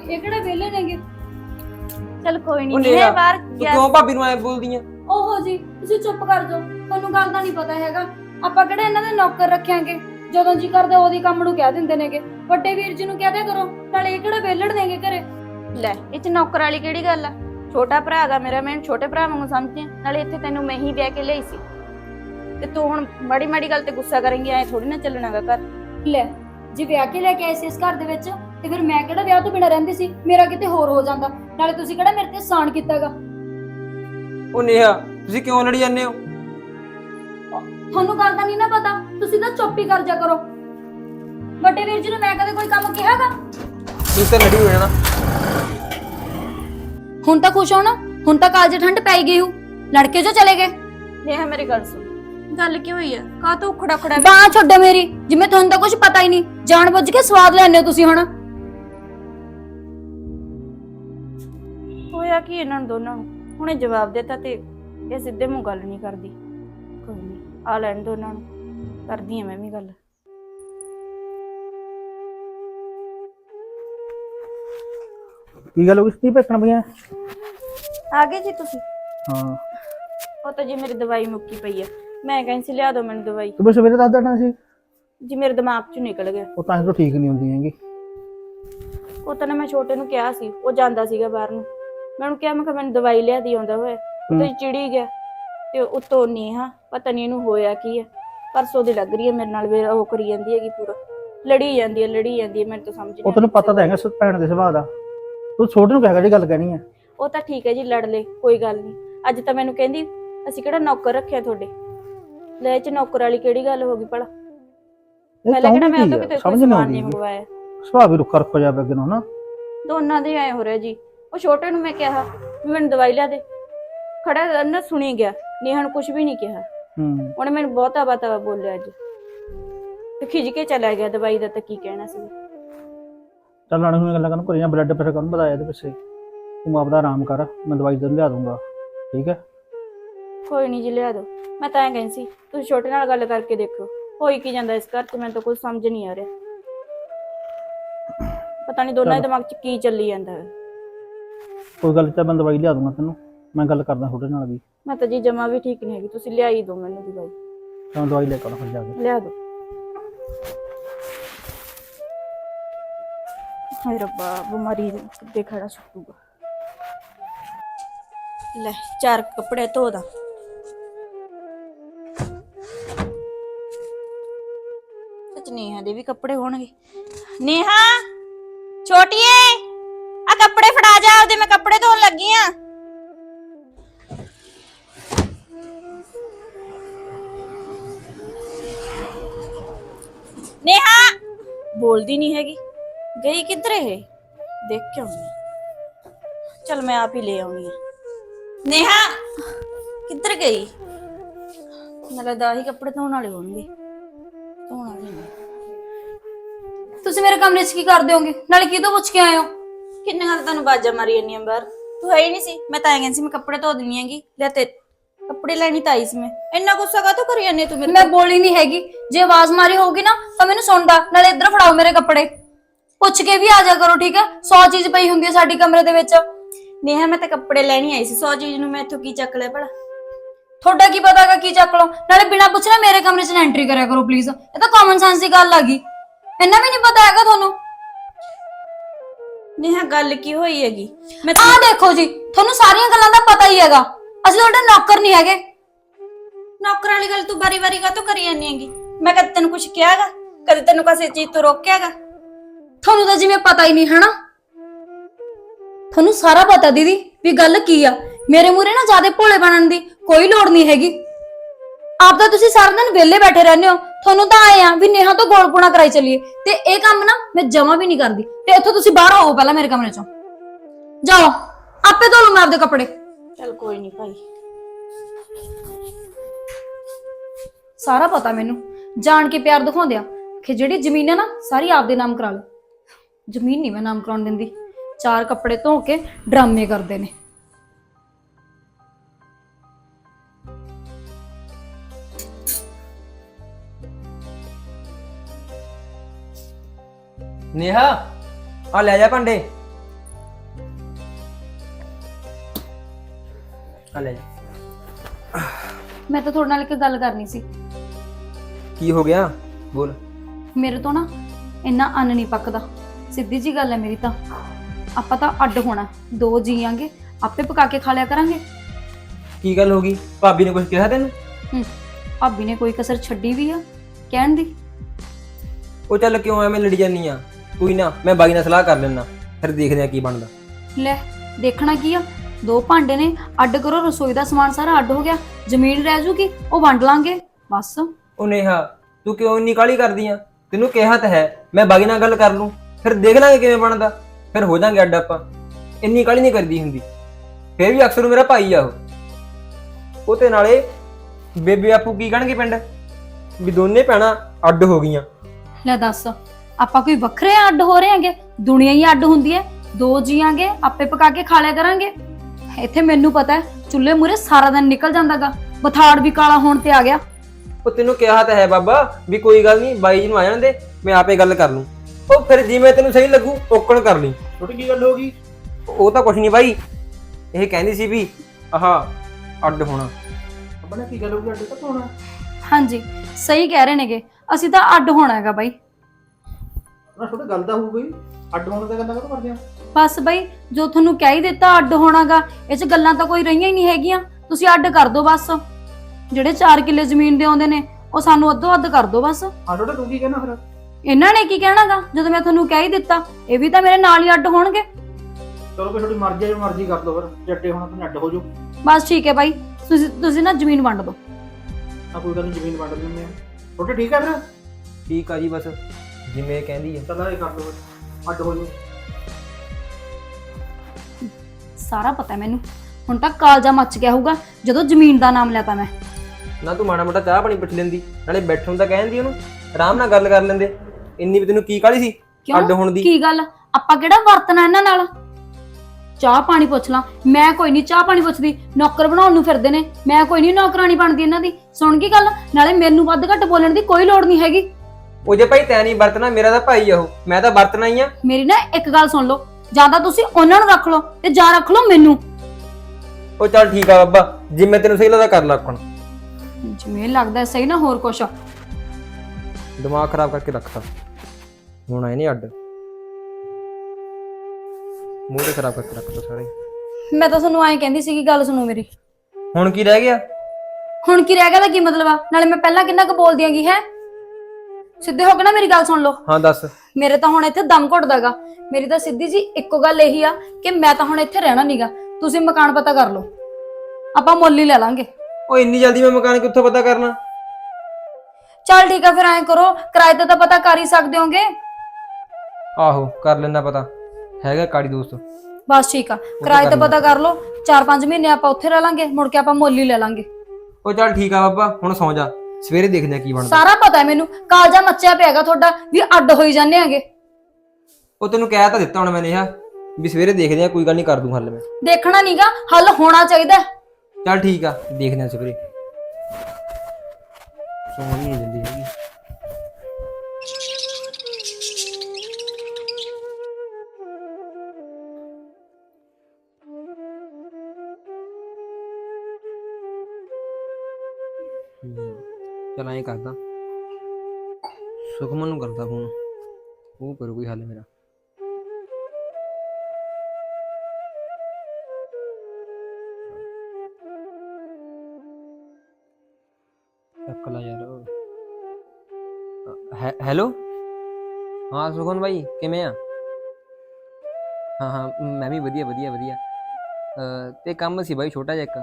ਇਹ ਕਿਹੜਾ ਵਿਹਲੇ ਨੇਗੇ? ਚੱਲ ਕੋਈ ਉਹ ਨਹੀਂ ਨੇਹਾ, ਇਹ ਬਾਹਰ ਤੂੰ ਗਿਆ ਕਿਉਂ ਭਾਬੀ ਨੂੰ ਐ ਬੋਲਦੀ ਆ? ਓਹੋ ਜੀ ਤੁਸੀਂ ਚੁੱਪ ਕਰ ਜਾਓ। ਤੁਹਾਨੂੰ ਗੱਲ ਦਾ ਨਹੀਂ ਪਤਾ ਹੈਗਾ। ਆਪਾਂ ਕਿਹੜੇ ਇਹਨਾਂ ਦੇ ਨੌਕਰ ਰੱਖਿਆਂਗੇ? ਜਦੋਂ ਜੀ ਕਰਦੇ ਉਹਦੀ ਕੰਮ ਨੂੰ ਕਹਿ ਦਿੰਦੇ ਨੇਗੇ। ਵੱਡੇ ਵੀਰ ਜੀ ਨੂੰ ਕਹਿ ਦਿਆ ਕਰੋ ਨਾਲੇ ਇਹ ਕਿਹੜਾ ਵਿਹਲੜ ਨੇਗੇ ਘਰੇ? ਲੈ ਇਹ ਚ ਨੌਕਰ ਵਾਲੀ ਕਿਹੜੀ ਗੱਲ ਆ? ਛੋਟਾ ਭਰਾ ਹੈਗਾ ਮੇਰਾ ਮੈਂ ਇਹਨੂੰ ਛੋਟੇ ਭਰਾ ਵਾਂਗੂ ਸਮਝਦੀ ਆ ਨਾਲੇ ਇੱਥੇ ਤੈਨੂੰ ਮੈਂ ਹੀ ਵਿਆਹ ਕੇ ਲਈ ਸੀ। ਤੇ ਤੂੰ ਹੁਣ ਮਾੜੀ ਮਾੜੀ ਗੱਲ ਤੇ ਗੁੱਸਾ ਕਰੇਂਗੀ ਐ ਥੋੜੀ ਨਾ ਚੱਲਣਾਗਾ ਘਰ। ਲੈ ਜੇ ਵਿਆਹ ਕੇ ਲੈ ਕੇ ਆਏ ਸੀ ਇਸ ਘਰ ਦੇ ਵਿੱਚ ਤੇ ਫਿਰ ਮੈਂ ਕਿਹੜਾ ਵਿਆਹ ਤੋਂ ਬਿਨਾਂ ਰਹਿੰਦੀ ਸੀ? ਮੇਰਾ ਕਿਤੇ ਹੋਰ ਹੋ ਜਾਂਦਾ। ਨਾਲੇ ਤੁਸੀਂ ਕਿਹੜਾ ਮੇਰੇ ਤੇ ਸਾਨ ਕੀਤਾਗਾ? ਉਹ ਨੇਹਾ ਤੁਸੀਂ ਕਿਉਂ ਲੜੀ ਜਾਂਦੇ ਹੋ? ਤੁਹਾਨੂੰ ਗੱਲ ਦਾ ਨਹੀਂ ਨਾ ਪਤਾ। ਤੁਸੀਂ ਤਾਂ ਚੁੱਪ ਹੀ ਕਰ ਜਾ ਕਰੋ। ਵੱਡੇ ਵੀਰ ਜੀ ਨੂੰ ਮੈਂ ਕਦੇ ਕੋਈ ਕੰਮ ਕਿਹਾਗਾ? ਤੁਸੀਂ ਤਾਂ ਲੜੀ ਹੋ ਜਾਣਾ। ਹੁਣ ਤਾਂ ਖੁਸ਼ ਹੋ ਨਾ ਹੁਣ ਤਾਂ ਕਾਲਜ ਠੰਡ ਪੈ ਗਈ ਹੂ। ਲੜਕੇ ਜੋ ਚਲੇ ਗਏ। ਨੇਹਾ ਮੇਰੀ ਗੱਲ ਸੁਣ। ਗੱਲ ਕੀ ਹੋਈ ਆ? ਕਾ ਤੂੰ ਖੜਾ ਖੜਾ ਬਾਹ ਛੱਡੋ ਮੇਰੀ ਜਿਵੇਂ ਤੁਹਾਨੂੰ ਤਾਂ ਕੁਝ ਪਤਾ ਹੀ ਨਹੀਂ। ਜਾਣ ਬੁੱਝ ਕੇ ਸਵਾਦ ਲੈਣੇ ਹੋ ਤੁਸੀਂ ਹੁਣ। ਹੋਇਆ ਕੀ ਇਹਨਾਂ ਨੂੰ ਦੋਨਾਂ ਨੂੰ? ਹੁਣੇ ਜਵਾਬ ਦਿੱਤਾ ਤੇ ਇਹ ਸਿੱਧੇ ਮੂੰਹ ਗੱਲ ਨਹੀਂ ਕਰਦੀ। ਕੋਈ ਨਹੀਂ ਆ ਲੈਣ ਦੋ ਇਹਨਾਂ ਨੂੰ। ਕਰਦੀ ਆ ਮੈਂ ਵੀ ਗੱਲ। ਕੀ ਗੱਲ ਹੋ ਗਈ? ਸੀ ਭੇਕਣ ਪਈਆਂ? ਆ ਗਏ ਜੀ ਤੁਸੀਂ। ਹਾਂ। ਉਹ ਤਾਂ ਜੀ ਮੇਰੀ ਦਵਾਈ ਮੁੱਕੀ ਪਈ ਆ। ਮੈਂ ਕਹਿੰਦੀ ਸੀ ਲਿਆ ਦਿਓ ਮੈਨੂੰ ਦਵਾਈ। ਤੂੰ ਸਵੇਰੇ ਦੱਸ ਦੇਣਾ ਸੀ? ਜੀ ਮੇਰੇ ਦਿਮਾਗ 'ਚੋਂ ਨਿਕਲ ਗਿਆ। ਉਹ ਤਾਂ ਹੀ ਤਾਂ ਠੀਕ ਨਹੀਂ ਹੁੰਦੀ ਹੈਗੀ ਉਹ ਤਾਂ ਨਾ ਮੈਂ ਛੋਟੇ ਨੂੰ ਕਿਹਾ ਸੀ ਉਹ ਜਾਂਦਾ ਸੀਗਾ ਬਾਹਰ ਨੂੰ। ਮੈਂ ਉਹਨੂੰ ਕਿਹਾ ਮੈਂ ਕਿਹਾ ਮੈਨੂੰ ਦਵਾਈ ਲਿਆ ਦੀ ਆਉਂਦਾ ਹੋਇਆ। ਉਹ ਤਾਂ ਜੀ ਚਿੜੀ ਗਿਆ ਤੇ ਉਤੋਂ ਨੀਹਾ ਪਤਾ ਨਹੀਂ ਇਹਨੂੰ ਹੋਇਆ ਕੀ ਹੈ ਪਰਸੋਂ ਦੀ ਲੱਗ ਰਹੀ ਹੈ ਮੇਰੇ ਨਾਲ ਵੀ ਉਹ ਕਰੀ ਜਾਂਦੀ ਹੈਗੀ ਪੂਰਾ। ਲੜੀ ਜਾਂਦੀ ਹੈ ਲੜੀ ਜਾਂਦੀ ਹੈ ਮੈਨੂੰ ਤਾਂ ਸਮਝ ਨਹੀਂ ਉਹ ਤੈਨੂੰ ਪਤਾ ਤਾਂ ਹੈਗਾ ਸ- ਭੈਣ ਦੇ ਸੁਭਾਅ ਦਾ। ਤੂੰ ਛੋਟੇ ਨੂੰ ਕਹਿ ਜਿਹੜੀ ਗੱਲ ਕਹਿਣੀ ਹੈ ਉਹ ਤਾਂ ਠੀਕ ਹੈ ਜੀ ਲੜ ਲੈ ਕੋਈ ਗੱਲ ਨਹੀਂ। ਅੱਜ ਤਾਂ ਮੈਨੂੰ ਕਹਿੰਦੀ ਅਸੀਂ ਕਿਹੜਾ ਨੌਕਰ ਰੱਖਿਆ ਤੁਹਾਡੇ? ਲੈ ਇਹ ਚ ਨੌਕਰ ਵਾਲੀ ਕਿਹੜੀ ਗੱਲ ਹੋ ਗਈ ਭਲਾ? ਇਹ ਪਹਿਲਾਂ ਕਿਹੜਾ ਮੈਂ ਉਹ ਕੀ ਕਿਤੇ? ਕੋਈ ਸਮਝ ਨਹੀਂ ਸਮਾਨ ਆਉਂਦੀ ਨਹੀਂ ਹੈਗੀ। ਮੰਗਵਾਇਆ। ਸੁਭਾਅ ਵੀ ਰੁੱਖਾ ਰੱਖੋ ਅੱਗੇ ਨੂੰ ਹਨਾ ਦੋਨਾਂ ਦੇ ਆਏ ਹੋ ਰਿਹਾ ਜੀ। ਉਹ ਛੋਟੇ ਨੂੰ ਮੈਂ ਕਿਹਾ ਵੀ ਮੈਨੂੰ ਦਵਾਈ ਲਿਆ ਦੇ। ਖੜਾ ਨਾ ਸੁਣੀ ਗਿਆ ਨੇਹਾ ਨੂੰ ਕੁਝ ਵੀ ਨਹੀਂ ਕਿਹਾ। ਹੂੰ। ਉਹਨੇ ਮੈਨੂੰ ਬਹੁਤਾ ਬਾਤਾ ਬੋਲਿਆ ਅੱਜ ਤੇ ਖਿਜ ਕੇ ਚਲਾ ਗਿਆ ਦਵਾਈ ਦਾ ਤਾਂ ਕੀ ਕਹਿਣਾ ਸੀ। ਚੱਲ ਨਾਲੇ ਹੁਣ ਗੱਲਾਂ ਕਰਨ ਕਰੀਆਂ ਬਲੱਡ ਪ੍ਰੈਸ਼ਰ ਕਰਨ ਬਤਾਇਆ ਇਹਦੇ ਪਿੱਛੇ। ਤੂੰ ਆਪਦਾ ਆਰਾਮ ਕਰ ਮੈਂ ਦਵਾਈ ਤੈਨੂੰ ਲਿਆ ਦੂੰਗਾ ਠੀਕ ਹੈ? ਕੋਈ ਨਹੀਂ ਜੀ ਲਿਆ ਦੋ ਮੈਂ ਤਾਂ ਐਂ ਕਹਿੰਦੀ ਸੀ ਤੁਸੀਂ ਛੋਟੇ ਨਾਲ ਗੱਲ ਕਰਕੇ ਦੇਖੋ ਹੋਈ ਕੀ ਜਾਂਦਾ ਇਸ ਘਰ 'ਚ ਮੈਨੂੰ ਤਾਂ ਕੁਝ ਸਮਝ ਨਹੀਂ ਆ ਰਿਹਾ। ਪਤਾ ਨਹੀਂ ਦੋਨਾਂ ਦੇ ਦਿਮਾਗ 'ਚ ਕੀ ਚੱਲੀ ਜਾਂਦਾ ਹੈ। ਕੋਈ ਗੱਲ ਤਾਂ ਮੈਂ ਦਵਾਈ ਲਿਆ ਦੂੰਗਾ ਤੈਨੂੰ ਮੈਂ ਗੱਲ ਕਰਦਾ ਤੁਹਾਡੇ ਨਾਲ ਵੀ। ਮੈਂ ਤਾਂ ਜੀ ਜਮਾ ਵੀ ਠੀਕ ਨਹੀਂ ਹੈਗੀ ਤੁਸੀਂ ਲਿਆਈ ਦਿਓ ਮੈਨੂੰ ਦਵਾਈ। ਤਾਂ ਦਵਾਈ ਲੈ ਕੇ ਆਉਣਾ ਫਿਰ ਜਾ ਕੇ। ਲਿਆ ਦੋ ਹਾਏ ਰੱਬਾ ਬਿਮਾਰੀ ਦੇ ਖੜਾ ਸੁੱਟੂਗਾ ਲੈ, ਚਾਰ ਕੱਪੜੇ ਧੋ ਦਾ। ਸੱਚ ਨੇਹਾ ਦੇ ਵੀ ਕੱਪੜੇ ਹੋਣਗੇ। ਨੇਹਾ, ਛੋਟੀਏ ਆ ਕੱਪੜੇ ਫੜਾ ਜਾ, ਉਹਦੇ ਮੈਂ ਕੱਪੜੇ ਧੋਣ ਲੱਗੀ ਆ। ਨੇਹਾ, ਬੋਲਦੀ ਨਹੀਂ ਹੈਗੀ। ਗਈ ਕਿੱਧਰ ਇਹ? ਦੇਖ ਕੇ ਆਉਂਦੀ। ਚੱਲ ਮੈਂ ਆਪ ਹੀ ਲੈ ਆਉਣੀ ਆ ਨੇਹਾ ਕਿੱਧਰ ਗਈ? ਲੱਗਦਾ ਆਹੀ ਕੱਪੜੇ ਧੋਣ ਵਾਲੇ ਹੋਣਗੇ। ਧੋਣ ਵਾਲੇ ਨੇ। ਤੁਸੀਂ ਮੇਰੇ ਕਮਰੇ 'ਚ ਕੀ ਕਰਦੇ ਹੋਗੇ? ਨਾਲੇ ਕਿਹਦੋਂ ਪੁੱਛ ਕੇ ਆਏ ਹੋ? ਕਿੰਨੇ ਗੱਲ ਤੁਹਾਨੂੰ ਬਾਜਾ ਮਾਰੀ ਆਂ ਬਾਹਰ? ਤੂੰ ਹੈ ਹੀ ਨਹੀਂ ਸੀ। ਮੈਂ ਤਾਂ ਕਹਿੰਦੀ ਸੀ ਮੈਂ ਕੱਪੜੇ ਧੋ ਦਿੰਨੀ ਆਂਗੀ ਲੈ ਤੇ ਕੱਪੜੇ ਲੈਣੀ ਤਾਂ ਆਈ ਸੀ ਮੈਂ। ਇੰਨਾ ਗੁੱਸਾ ਕਾਹਤੋਂ ਕਰੀ ਜਾਂਦੀ ਤੂੰ ਮੇਰੇ ਮੈਂ ਬੋਲੀ ਨਹੀਂ ਹੈਗੀ। ਜੇ ਆਵਾਜ਼ ਮਾਰੀ ਹੋਊਗੀ ਨਾ ਤਾਂ ਮੈਨੂੰ ਸੁਣਦਾ। ਨਾਲੇ ਇੱਧਰ ਫੜਾਓ ਮੇਰੇ ਕੱਪੜੇ। ਪੁੱਛ ਕੇ ਵੀ ਆ ਜਾ ਕਰੋ ਠੀਕ ਹੈ 100 ਚੀਜ਼ ਪਈ ਹੁੰਦੀ ਹੈ ਸਾਡੀ ਕਮਰੇ ਦੇ ਵਿੱਚ। ਨੇਹਾ ਮੈਂ ਤਾਂ ਕੱਪੜੇ ਲੈਣੀ ਆਈ ਸੀ। ਸੌ ਚੀਜ਼ ਨੂੰ ਮੈਂ ਇੱਥੋਂ ਕੀ ਚੱਕ ਲਿਆ ਭਲਾ? ਤੁਹਾਡਾ ਕੀ ਪਤਾਗਾ ਕੀ ਚੱਕ ਲਓ? ਨਾਲੇ ਬਿਨਾਂ ਪੁੱਛਣਾ ਮੇਰੇ ਕਮਰੇ 'ਚ ਐਂਟਰੀ ਕਰਿਆ ਕਰੋ ਪਲੀਜ਼ ਇਹ ਤਾਂ ਕਾਮਨ ਸੈਂਸ ਦੀ ਗੱਲ ਆ ਗਈ। ਇੰਨਾ ਵੀ ਨਹੀਂ ਪਤਾ ਹੈਗਾ ਤੁਹਾਨੂੰ? ਨੇਹਾ ਗੱਲ ਕੀ ਹੋਈ ਹੈਗੀ? ਮੈਂ ਆਹ ਦੇਖੋ ਜੀ ਤੁਹਾਨੂੰ ਸਾਰੀਆਂ ਗੱਲਾਂ ਦਾ ਪਤਾ ਹੀ ਹੈਗਾ। ਅਸੀਂ ਤੁਹਾਡੇ ਨੌਕਰ ਨਹੀਂ ਹੈਗੇ। ਨੌਕਰ ਵਾਲੀ ਗੱਲ ਤੂੰ ਬਾਰੀ-ਬਾਰੀ ਕਾਹਤੋਂ ਕਰੀ ਜਾਂਦੀ ਹੈਗੀ? ਮੈਂ ਕਦੇ ਤੈਨੂੰ ਕੁਝ ਕਿਹਾਗਾ? ਕਦੇ ਤੈਨੂੰ ਕਿਸੇ ਚੀਜ਼ ਤੋਂ ਰੋਕਿਆਗਾ? ਤੁਹਾਨੂੰ ਤਾਂ ਜਿਵੇਂ ਪਤਾ ਹੀ ਨਹੀਂ ਹਨਾ ਤੁਹਾਨੂੰ ਸਾਰਾ ਪਤਾ ਦੀਦੀ ਵੀ ਗੱਲ ਕੀ ਆ। ਮੇਰੇ ਮੂਰੇ ਨਾ ਜਿਆਦੇ ਭੋਲੇ ਬਣਨ ਦੀ ਕੋਈ ਲੋੜ ਨਹੀਂ ਹੈਗੀ। ਆਪ ਤਾਂ ਤੁਸੀਂ ਸਾਰਾ ਦਿਨ ਵਿਹਲੇ ਬੈਠੇ ਰਹਿੰਦੇ ਹੋ। ਤੁਹਾਨੂੰ ਤਾਂ ਆਏ ਆ ਵੀ ਨੇਹਾ ਤੋਂ ਗੋਲਪੁਣਾ ਕਰਾਈ ਚੱਲੀਏ। ਤੇ ਇਹ ਕੰਮ ਨਾ ਮੈਂ ਜਮਾ ਵੀ ਨਹੀਂ ਕਰਦੀ। ਤੇ ਇੱਥੋਂ ਤੁਸੀਂ ਬਾਹਰ ਆਓ ਪਹਿਲਾਂ ਮੇਰੇ ਕਮਰੇ ਚੋਂ। ਜਾਓ ਆਪੇ ਧੋ ਲੂ ਮੈਂ ਆਪਦੇ ਕੱਪੜੇ। ਚੱਲ ਕੋਈ ਨਹੀਂ ਭਾਈ। ਸਾਰਾ ਪਤਾ ਮੈਨੂੰ। ਜਾਣ ਕੇ ਪਿਆਰ ਦਿਖਾਉਂਦੇ ਆ ਕਿ ਜਿਹੜੀ ਜ਼ਮੀਨ ਹੈ ਨਾ ਸਾਰੀ ਆਪਦੇ ਨਾਮ ਕਰਾ ਲਓ। ਜ਼ਮੀਨ ਨਹੀਂ ਮੈਂ ਨਾਮ ਕਰਾਉਣ ਦਿੰਦੀ। ਚਾਰ ਕੱਪੜੇ ਧੋ ਕੇ ਡਰਾਮੇ ਕਰਦੇ ਨੇ। ਨੇਹਾ ਆ ਲੈ ਜਾ ਭਾਂਡੇ। ਆ ਲੈ ਜਾ। ਮੈਂ ਤਾਂ ਤੁਹਾਡੇ ਨਾਲ ਇੱਕ ਗੱਲ ਕਰਨੀ ਸੀ। ਕੀ ਹੋ ਗਿਆ? ਬੋਲ। ਮੇਰੇ ਤੋਂ ਨਾ ਇੰਨਾ ਅੰਨ ਨਹੀਂ ਪੱਕਦਾ। ਸਿੱਧੀ ਜੀ ਗੱਲ ਹੈ ਮੇਰੀ ਤਾਂ। ਆਪਾਂ ਤਾਂ ਅੱਡ ਹੋਣਾ ਦੋ ਜੀਆਂਗੇ ਆਪੇ ਪਕਾ ਕੇ ਖਾ ਲਿਆ ਕਰਾਂਗੇ। ਕੀ ਗੱਲ ਹੋ ਗਈ? ਭਾਬੀ ਨੇ ਕੁਝ ਕਿਹਾ ਤੈਨੂੰ? ਹੂੰ ਭਾਬੀ ਨੇ ਕੋਈ ਕਸਰ ਛੱਡੀ ਵੀ ਆ ਕਹਿਣ ਦੀ? ਉਹ ਚੱਲ ਕਿਉਂ ਐਵੇਂ ਲੜੀ ਜਾਨੀ ਆ? ਕੋਈ ਨਾ ਮੈਂ ਬਾਈ ਨਾਲ ਸਲਾਹ ਕਰ ਲੈਣਾ ਫਿਰ ਦੇਖਦੇ ਆ ਕੀ ਬਣਦਾ। ਲੈ ਦੇਖਣਾ ਕੀ ਆ? ਦੋ ਭਾਂਡੇ ਨੇ ਅੱਡ ਕਰੋ ਰਸੋਈ ਦਾ ਸਮਾਨ ਸਾਰਾ ਅੱਡ ਹੋ ਗਿਆ। ਜ਼ਮੀਨ ਰਹਿ ਜੂਗੀ ਉਹ ਵੰਡ ਲਾਂਗੇ ਬਸ। ਉਹ ਨੇਹਾ ਤੂੰ ਕਿਉਂ ਇੰਨੀ ਕਾਲੀ ਕਰਦੀ ਆ? ਤੈਨੂੰ ਕਿਹਾ ਤਾਂ ਹੈ ਮੈਂ ਬਾਈ ਨਾਲ ਗੱਲ ਕਰ ਲੂੰ। ਫਿਰ ਦੇਖ ਲਾਂਗੇ ਕਿਵੇਂ ਬਣਦਾ। ਫਿਰ ਹੋ ਜਾਾਂਗੇ ਅੱਡ ਆਪਾਂ। ਇੰਨੀ ਕਾਲੀ ਨਹੀਂ ਕਰਦੀ ਹੁੰਦੀ। ਫਿਰ ਵੀ ਅਕਸਰ ਮੇਰਾ ਭਾਈ ਆ ਉਹ। ਉਹ ਤੇ ਨਾਲੇ ਬੇਬੇ ਆਪੂ ਕੀ ਕਹਿਣਗੇ ਪਿੰਡ? ਵੀ ਦੋਨੇ ਭੈਣਾਂ ਅੱਡ ਹੋ ਗਈਆਂ। ਲੈ ਦੱਸ ਆਪਾਂ ਕੋਈ ਵੱਖਰੇ ਅੱਡ ਹੋ ਰਹੇ ਹਾਂਗੇ? ਦੁਨੀਆ ਹੀ ਅੱਡ ਹੁੰਦੀ ਹੈ। ਦੋ ਜੀਆਂਗੇ ਆਪੇ ਪਕਾ ਕੇ ਖਾ ਲਿਆ ਕਰਾਂਗੇ। ਇੱਥੇ ਮੈਨੂੰ ਪਤਾ ਹੈ ਚੁੱਲ੍ਹੇ ਮੂਰੇ ਸਾਰਾ ਦਿਨ ਨਿਕਲ ਜਾਂਦਾਗਾ। ਬਥਾੜ ਵੀ ਕਾਲਾ ਹੋਣ ਤੇ ਆ ਗਿਆ। ਉਹ ਤੈਨੂੰ ਕਿਹਾ ਤਾਂ ਹੈ ਬਾਬਾ ਵੀ ਕੋਈ ਗੱਲ ਨਹੀਂ ਬਾਈ ਜੀ ਨੂੰ ਆ ਜਾਣ ਦੇ ਮੈਂ ਆਪੇ ਗੱਲ ਕਰ ਲੂੰ। ਉਹ ਫਿਰ ਜਿਵੇਂ ਤੈਨੂੰ ਸਹੀ ਲੱਗੂ ਓਕਣ ਕਰ ਲਈ। ਛੋਟੀ ਕੀ ਗੱਲ ਹੋ ਗਈ। ਉਹ ਤਾਂ ਕੁਛ ਨਹੀਂ ਬਾਈ। ਇਹ ਕਹਿੰਦੀ ਸੀ ਵੀ ਆਹ ਅੱਡ ਹੋਣਾ। ਬਣਾ ਕੀ ਗੱਲ ਹੋ ਗਈ ਅੱਡੇ ਤੱਕ ਹੋਣਾ। ਹਾਂਜੀ ਸਹੀ ਕਹਿ ਰਹੇ ਨੇਗੇ। ਅਸੀਂ ਤਾਂ ਅੱਡ ਹੋਣਾ ਹੈਗਾ ਬਾਈ। ਨਾ ਛੋਟੀ ਗੱਲ ਤਾਂ ਹੋ ਗਈ ਅੱਡ ਹੋਣ ਦਾ ਗੱਲਾਂ ਕਦੋਂ ਕਰਦੇ ਆ ਬਸ ਬਾਈ ਜੋ ਤੁਹਾਨੂੰ ਕਹਿ ਹੀ ਦਿੱਤਾ ਅੱਡ ਹੋਣਾਗਾ ਇਹ ਚ ਗੱਲਾਂ ਤਾਂ ਕੋਈ ਰਹੀਆਂ ਹੀ ਨਹੀਂ ਹੈਗੀਆਂ। ਤੁਸੀਂ ਅੱਡ ਕਰ ਦਿਓ ਬਸ। ਜਿਹੜੇ 4 ਕਿੱਲੇ ਜ਼ਮੀਨ ਦੇ ਆਉਂਦੇ ਨੇ ਉਹ ਸਾਨੂੰ ਅੱਧੋ ਅੱਧ ਕਰ ਦਿਓ ਬਸ। ਹਾਂ ਛੋਟਾ ਤੂੰ ਕੀ ਕਹਿਣਾ ਫਿਰ? ਇਹਨਾਂ ਨੇ ਕੀ ਕਹਿਣਾਗਾ? ਜਦੋਂ ਮੈਂ ਤੁਹਾਨੂੰ ਕਹਿ ਹੀ ਦਿੱਤਾ ਇਹ ਵੀ ਤਾਂ ਮੇਰੇ ਨਾਲ ਹੀ ਅੱਡ ਹੋਣਗੇ। ਚਲੋ ਵੀ ਛੋਟੀ ਮਰਜ਼ੀ ਹੈ ਜੋ ਮਰਜ਼ੀ ਕਰ ਦੋ ਫਿਰ। ਜੇ ਅੱਡੇ ਹੋਣਾ ਤਾਂ ਅੱਡ ਹੋ ਜਾਓ। ਬਸ ਠੀਕ ਹੈ ਬਾਈ। ਤੁਸੀਂ ਤੁਸੀਂ ਨਾ ਜ਼ਮੀਨ ਵੰਡ ਦਿਓ। ਆ ਕੋਈ ਗੱਲ ਨਹੀਂ ਜ਼ਮੀਨ ਵੰਡ ਦਿੰਦੇ ਆ ਛੋਟੇ ਠੀਕ ਹੈ ਫਿਰ? ਠੀਕ ਆ ਜੀ ਬਸ ਜਿਵੇਂ ਕਹਿੰਦੀ ਹੈ ਚੱਲ ਇਹ ਕਰ ਦੋ ਫਿਰ। ਅੱਡ ਹੋ ਜਾਓ। ਸਾਰਾ ਪਤਾ ਹੈ ਮੈਨੂੰ। ਹੁਣ ਤਾਂ ਕਾਲਜਾ ਮੱਚ ਗਿਆ ਹੋਊਗਾ ਜਦੋਂ ਜ਼ਮੀਨ ਦਾ ਨਾਮ ਲੈਤਾ ਮੈਂ ਨਾ ਤੂੰ ਮਾੜਾ ਮੋਟਾ ਚਾਹ ਪਾਣੀ ਪੁੱਛ ਲੈਂਦੀ ਨਾਲੇ ਬੈਠਣ ਦਾ ਕਹਿੰਦੀ ਉਹਨੂੰ। ਆਰਾਮ ਨਾਲ ਗੱਲ ਕਰ ਲੈਂਦੇ। ਇੰਨੀ ਵੀ ਤੈਨੂੰ ਕੀ ਕਾਲੀ ਸੀ? ਅੱਡ ਹੋਣ ਦੀ। ਕੀ ਗੱਲ? ਆਪਾਂ ਕਿਹੜਾ ਵਰਤਣਾ ਇਹਨਾਂ ਨਾਲ? ਚਾਹ ਪਾਣੀ ਪੁੱਛ ਲਾਂ। ਮੈਂ ਕੋਈ ਨਹੀਂ ਚਾਹ ਪਾਣੀ ਪੁੱਛਦੀ। ਨੌਕਰ ਬਣਾਉਣ ਨੂੰ ਫਿਰਦੇ ਨੇ। ਮੈਂ ਕੋਈ ਨਹੀਂ ਨੌਕਰਾਨੀ ਬਣਦੀ ਇਹਨਾਂ ਦੀ। ਸੁਣ ਗਈ ਗੱਲ? ਨਾਲੇ ਮੈਨੂੰ ਵੱਧ ਘੱਟ ਬੋਲਣ ਦੀ ਕੋਈ ਲੋੜ ਨਹੀਂ ਹੈਗੀ। ਉਹ ਜੇ ਭਾਈ ਤੈਂ ਨਹੀਂ ਵਰਤਣਾ ਮੇਰਾ ਤਾਂ ਭਾਈ ਆ ਉਹ। ਮੈਂ ਤਾਂ ਵਰਤਣਾ ਹੀ ਆ। ਮੇਰੀ ਨਾ ਇੱਕ ਗੱਲ ਸੁਣ ਲਓ। ਜਾਂ ਤਾਂ ਤੁਸੀਂ ਉਹਨਾਂ ਨੂੰ ਰੱਖ ਲਓ ਤੇ ਜਾਂ ਰੱਖ ਲਓ ਮੈਨੂੰ। ਉਹ ਚੱਲ ਠੀਕ ਆ ਬਾਬਾ। ਜਿਵੇਂ ਤੈਨੂੰ ਸਹੀ ਲੱਗਦਾ ਕਰ ਲੈ ਆਪਣਾ। ਜਿਵੇਂ ਲੱਗਦਾ ਸਹੀ ਨਾ ਹੋਰ ਕੁਛ। ਦਿਮਾਗ ਖਰਾਬ ਕਰਕੇ ਰੱਖਤਾ। ਹੁਣ ਆਏ ਨਹੀਂ ਅੱਡ। ਮੂੰਹ ਤੇ ਖਰਾਬ ਕਰਕੇ ਰੱਖਤਾ ਸਾਰੇ। ਮੈਂ ਤਾਂ ਤੁਹਾਨੂੰ ਐਂ ਕਹਿੰਦੀ ਸੀਗੀ ਗੱਲ ਸੁਣੋ ਮੇਰੀ। ਹੁਣ ਕੀ ਰਹਿ ਗਿਆ? ਹੁਣ ਕੀ ਰਹਿ ਗਿਆ ਦਾ ਕੀ ਮਤਲਬ ਆ? ਨਾਲੇ ਮੈਂ ਪਹਿਲਾਂ ਕਿੰਨਾ ਕੁ ਬੋਲ ਦਿਆਂਗੀ ਹੈ? ਸਿੱਧੇ ਹੋ ਕੇ ਨਾ ਮੇਰੀ ਗੱਲ ਸੁਣ ਲਓ। ਹਾਂ ਦੱਸ। ਮੇਰੇ ਤਾਂ ਹੁਣ ਇੱਥੇ ਦਮ ਘੁੱਟਦਾਗਾ ਮੇਰੀ ਤਾਂ ਸਿੱਧੀ ਜੀ ਇੱਕੋ ਗੱਲ ਇਹੀ ਆ ਕਿ ਮੈਂ ਤਾਂ ਹੁਣ ਇੱਥੇ ਰਹਿਣਾ ਨਹੀਂਗਾ ਤੁਸੀਂ ਮਕਾਨ ਪਤਾ ਕਰ ਲਓ। ਆਪਾਂ ਮੁੱਲ ਹੀ ਲੈ ਲਾਂਗੇ। ਉਹ ਇੰਨੀ ਜਲਦੀ ਮੈਂ ਮਕਾਨ ਕਿੱਥੋਂ ਪਤਾ ਕਰਨਾ? ਚੱਲ ਠੀਕ ਆ ਫਿਰ ਐਂ ਕਰੋ। ਕਿਰਾਏ ਤੇ ਤਾਂ ਪਤਾ ਕਰ ਹੀ ਸਕਦੇ ਹੋਗੇ। ਆਹੋ ਕਰ ਲੈਣਾ ਪਤਾ। ਹੈਗਾ ਕਾੜੀ ਦੋਸਤ। ਬਸ ਠੀਕ ਆ। ਕਿਰਾਏ ਤੇ ਪਤਾ ਕਰ ਲਓ 4-5 ਮਹੀਨੇ ਆਪਾਂ ਉੱਥੇ ਰਹਿ ਲਾਂਗੇ ਮੁੜ ਕੇ ਆਪਾਂ ਮੁੱਲ ਲੈ ਲਾਂਗੇ। ਉਹ ਚੱਲ ਠੀਕ ਆ ਬਾਬਾ ਹੁਣ ਸੌਂ ਜਾ। ਸਵੇਰੇ ਦੇਖਦੇ ਆ ਕੀ ਬਣਦਾ। ਸਾਰਾ ਪਤਾ ਹੈ ਮੈਨੂੰ ਕਾਲਜਾ ਮੱਚਿਆ ਪਿਆਗਾ ਤੁਹਾਡਾ ਵੀ ਅੱਡ ਹੋਈ ਜਾਂਦੇ ਆਗੇ ਉਹ ਤੈਨੂੰ ਕਹਿ ਤਾਂ ਦਿੱਤਾ ਹੁਣ ਮੈਂ ਨੇਹਾ ਵੀ ਸਵੇਰੇ ਦੇਖਦੇ ਆ ਕੋਈ ਗੱਲ ਨਹੀਂ ਕਰ ਦੂੰ ਹੱਲ ਮੈਂ। ਦੇਖਣਾ ਨਹੀਂਗਾ ਹੱਲ ਹੋਣਾ ਚਾਹੀਦਾ ਹੈ। ਚੱਲ ਠੀਕ ਆ ਦੇਖਦੇ ਆ ਸਵੇਰੇ। ਸੌਂ ਨਹੀਂ ਜਾਂਦੀ ਹੈਗੀ। ਐਂ ਕਰਦਾ। ਸੁਖਮਨ ਨੂੰ ਕਰਦਾ ਫੋਨ ਉਹ ਕਰੂ ਕੋਈ ਹੱਲ ਮੇਰਾ। ਚੱਕ ਯਾਰ। ਹੈਲੋ? ਹਾਂ ਸੁਖਨ ਭਾਈ ਕਿਵੇਂ ਆ? ਹਾਂ ਹਾਂ ਮੈਂ ਵੀ ਵਧੀਆ ਵਧੀਆ ਵਧੀਆ। ਅ, ਤੇ ਕੰਮ ਸੀ ਬਾਈ ਛੋਟਾ ਜਿਹਾ ਇੱਕ।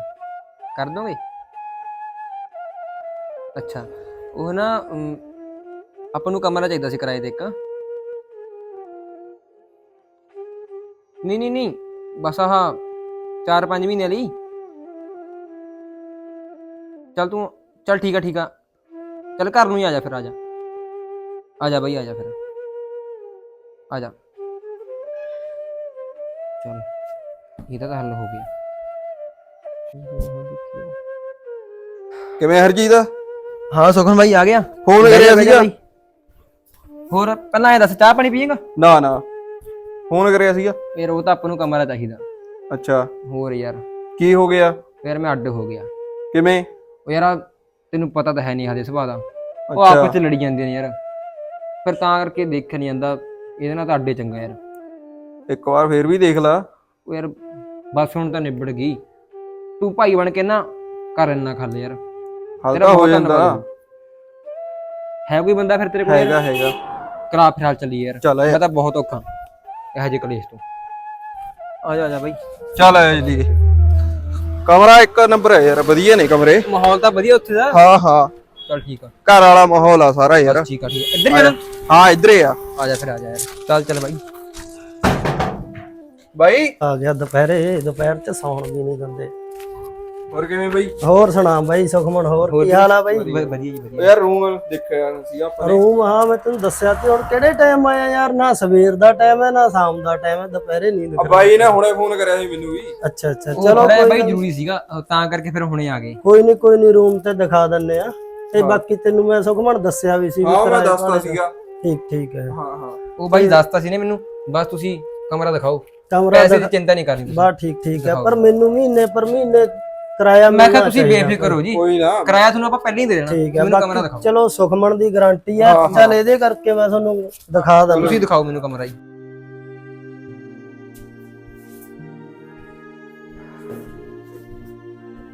ਕਰ ਦੋਗੇ? ਅੱਛਾ। ਉਹ ਨਾ ਅਮ, ਆਪਾਂ ਨੂੰ ਕਮਰਾ ਚਾਹੀਦਾ ਸੀ ਕਿਰਾਏ ਤੇ ਇੱਕ। ਨਹੀਂ ਨਹੀਂ ਨਹੀਂ ਬਸ ਆਹ 4-5 ਮਹੀਨੇ ਲਈ। ਚੱਲ ਤੂੰ ਚੱਲ ਠੀਕ ਆ ਠੀਕ ਆ। ਚੱਲ ਘਰ ਨੂੰ ਹੀ ਆ ਜਾ ਫਿਰ ਆ ਜਾ। ਆ ਜਾ ਬਈ ਆ ਜਾ ਫਿਰ। ਆ ਜਾ। ਚੱਲ ਇਹਦਾ ਤਾਂ ਹੱਲ ਹੋ ਗਿਆ। ਕਿਵੇਂ ਹਰਜੀਤ? ਹਾਂ ਸੁਖਨ ਭਾਈ ਆ ਗਿਆ। ਫੋਨ ਕਰਿਆ ਸੀਗਾ। ਹੋਰ ਪਹਿਲਾਂ ਇਹ ਦੱਸ ਚਾਹ ਪਾਣੀ ਪੀਏਗਾ? ਨਾ ਨਾ। ਫੋਨ ਕਰਿਆ ਸੀਗਾ? ਫਿਰ ਉਹ ਤਾਂ ਆਪਾਂ ਨੂੰ ਕਮਰਾ ਚਾਹੀਦਾ। ਅੱਛਾ। ਹੋਰ ਯਾਰ। ਕੀ ਹੋ ਗਿਆ? ਫਿਰ ਮੈਂ ਅੱਡ ਹੋ ਗਿਆ। ਕਿਵੇਂ? ਉਹ ਯਾਰ ਆਹ ਤੈਨੂੰ ਪਤਾ ਤਾਂ ਹੈ ਨਹੀਂ ਹਦੇ ਸੁਭਾਅ ਦਾ। ਉਹ ਅੱਛਾ। ਆਪਸ ਚ ਲੜੀ ਜਾਂਦੇ ਨੇ ਯਾਰ। ਫਿਰ ਤਾਂ ਕਰਕੇ ਦੇਖਿਆ ਨਹੀਂ ਜਾਂਦਾ। ਇਹਦੇ ਨਾਲ ਤਾਂ ਅੱਡੇ ਚੰਗਾ ਯਾਰ। ਇੱਕ ਵਾਰ ਫੇਰ ਵੀ ਦੇਖ ਲਾ। ਉਹ ਯਾਰ ਬਸ ਹੁਣ ਤਾਂ ਨਿਬੜ ਗਈ। ਤੂੰ ਭਾਈ ਬਣ ਕੇ ਨਾ ਕਰ ਇੰਨਾ ਖੱਲ ਯਾਰ। ਹੱਲ ਤੇਰਾ ਤਾਂ ਹੋ ਜਾਂਦਾ। ਹੈ ਕੋਈ ਬੰਦਾ ਫਿਰ ਤੇਰੇ ਕੋਲ? ਹੈਗਾ ਹੈਗਾ। ਕਰਾ ਫਿਰ ਹਾਲ ਚੱਲੀ ਯਾਰ। ਚੱਲ ਮੈਂ ਆ ਤਾਂ ਬਹੁਤ ਔਖਾ। ਇਹੋ ਜਿਹੇ ਕਲੇਸ਼ ਤੋਂ। ਆ ਜਾ ਆ ਜਾ ਬਾਈ। ਚੱਲ ਆ ਜਲੀ ਕਮਰਾ ਇੱਕ ਨੰਬਰ ਹੈ ਯਾਰ ਵਧੀਆ ਨੇ ਕਮਰੇ। ਮਾਹੌਲ ਤਾਂ ਵਧੀਆ ਉੱਥੇ ਦਾ। ਹਾਂ ਹਾਂ। ਚੱਲ ਠੀਕ ਆ। ਘਰ ਵਾਲਾ ਮਾਹੌਲ ਆ ਸਾਰਾ ਯਾਰ। ਠੀਕ ਆ ਠੀਕ ਆ। ਇੱਧਰ ਜਾਣਾ ਹਾਂ ਇੱਧਰ ਆ। ਆ ਜਾ ਫਿਰ ਆ ਜਾ ਯਾਰ। ਚੱਲ ਚੱਲ ਬਾਈ। ਬਾਈ। ਆ ਗਿਆ ਦੁਪਹਿਰੇ। ਦੁਪਹਿਰ ਚ ਸੌਣ ਵੀ ਨਹੀਂ ਦਿੰਦੇ। ਹੋਰ ਕਿਵੇਂ ਬਾਈ? ਹੋਰ ਸੁਣਾ ਬਾਈ ਸੁਖਮਨ ਹੋਰ ਕੀ ਹਾਲ ਆ ਬਾਈ? ਵਧੀਆ ਜੀ ਵਧੀਆ ਯਾਰ ਰੂਮ ਦੇਖਿਆ ਸੀ ਆਪਾਂ ਰੂਮ ਹਾਂ ਮੈਂ ਤੈਨੂੰ ਦੱਸਿਆ ਤੇ ਹੁਣ ਕਿਹੜੇ ਟਾਈਮ ਆਇਆ ਯਾਰ? ਨਾ ਸਵੇਰ ਦਾ ਟਾਈਮ ਹੈ ਨਾ ਸ਼ਾਮ ਦਾ ਟਾਈਮ ਹੈ ਦੁਪਹਿਰੇ ਨੀਂਦ ਆ ਬਾਈ ਨੇ ਹੁਣੇ ਫੋਨ ਕਰਿਆ ਸੀ ਮੈਨੂੰ ਵੀ। ਅੱਛਾ ਅੱਛਾ ਚਲੋ ਕੋਈ ਬਾਈ ਜ਼ਰੂਰੀ ਸੀਗਾ ਤਾਂ ਕਰਕੇ ਫਿਰ ਹੁਣੇ ਆ ਗਏ। ਕੋਈ ਨਹੀਂ ਕੋਈ ਨਹੀਂ ਰੂਮ ਤੇ ਦਿਖਾ ਦਿੰਨੇ ਆ ਤੇ ਬਾਕੀ ਤੈਨੂੰ ਮੈਂ ਸੁਖਮਣ ਦੱਸਿਆ ਵੀ ਸੀ ਵੀ ਹਾਂ ਮੈਂ ਵਾਲੇ ਸੀਗਾ। ਠੀਕ ਠੀਕ ਹੈ। ਹਾਂ ਹਾਂ। ਉਹ ਬਾਈ ਦੱਸਤਾ ਸੀ ਨੇ ਮੈਨੂੰ ਬਸ ਤੁਸੀਂ ਕਮਰਾ ਦਿਖਾਓ। ਕਮਰਾ ਦੀ ਚਿੰਤਾ ਨਹੀਂ ਕਰਨੀ ਤੁਸੀਂ। ਬਾ ਠੀਕ ਠੀਕ ਹੈ। ਪਰ ਮੈਨੂੰ ਮਹੀਨੇ ਪਰ ਮਹੀਨੇ ਕਿਰਾਇਆ ਮੈਂ ਕਿਹਾ ਮਿਲਣਾ ਤੁਸੀਂ ਚਾਹੀਦਾ। ਬੇਫਿਕਰ ਹੋ ਜੀ। ਕੋਈ ਨਾ। ਕਿਰਾਇਆ ਤੁਹਾਨੂੰ ਆਪਾਂ ਪਹਿਲਾਂ ਹੀ ਦੇ ਦੇਣਾ। ਠੀਕ ਹੈ ਮੈਨੂੰ ਕਮਰਾ ਬਾਕੀ ਦਿਖਾਓ। ਚਲੋ ਸੁਖਮਣ ਦੀ ਗਾਰੰਟੀ ਹਾਂ, ਹਾਂ। ਚੱਲ ਇਹਦੇ ਕਰਕੇ ਮੈਂ ਤੁਹਾਨੂੰ ਦਿਖਾ ਦਿੰਦਾ। ਤੁਸੀਂ ਦਿਖਾਓ ਮੈਨੂੰ ਕਮਰਾ ਜੀ।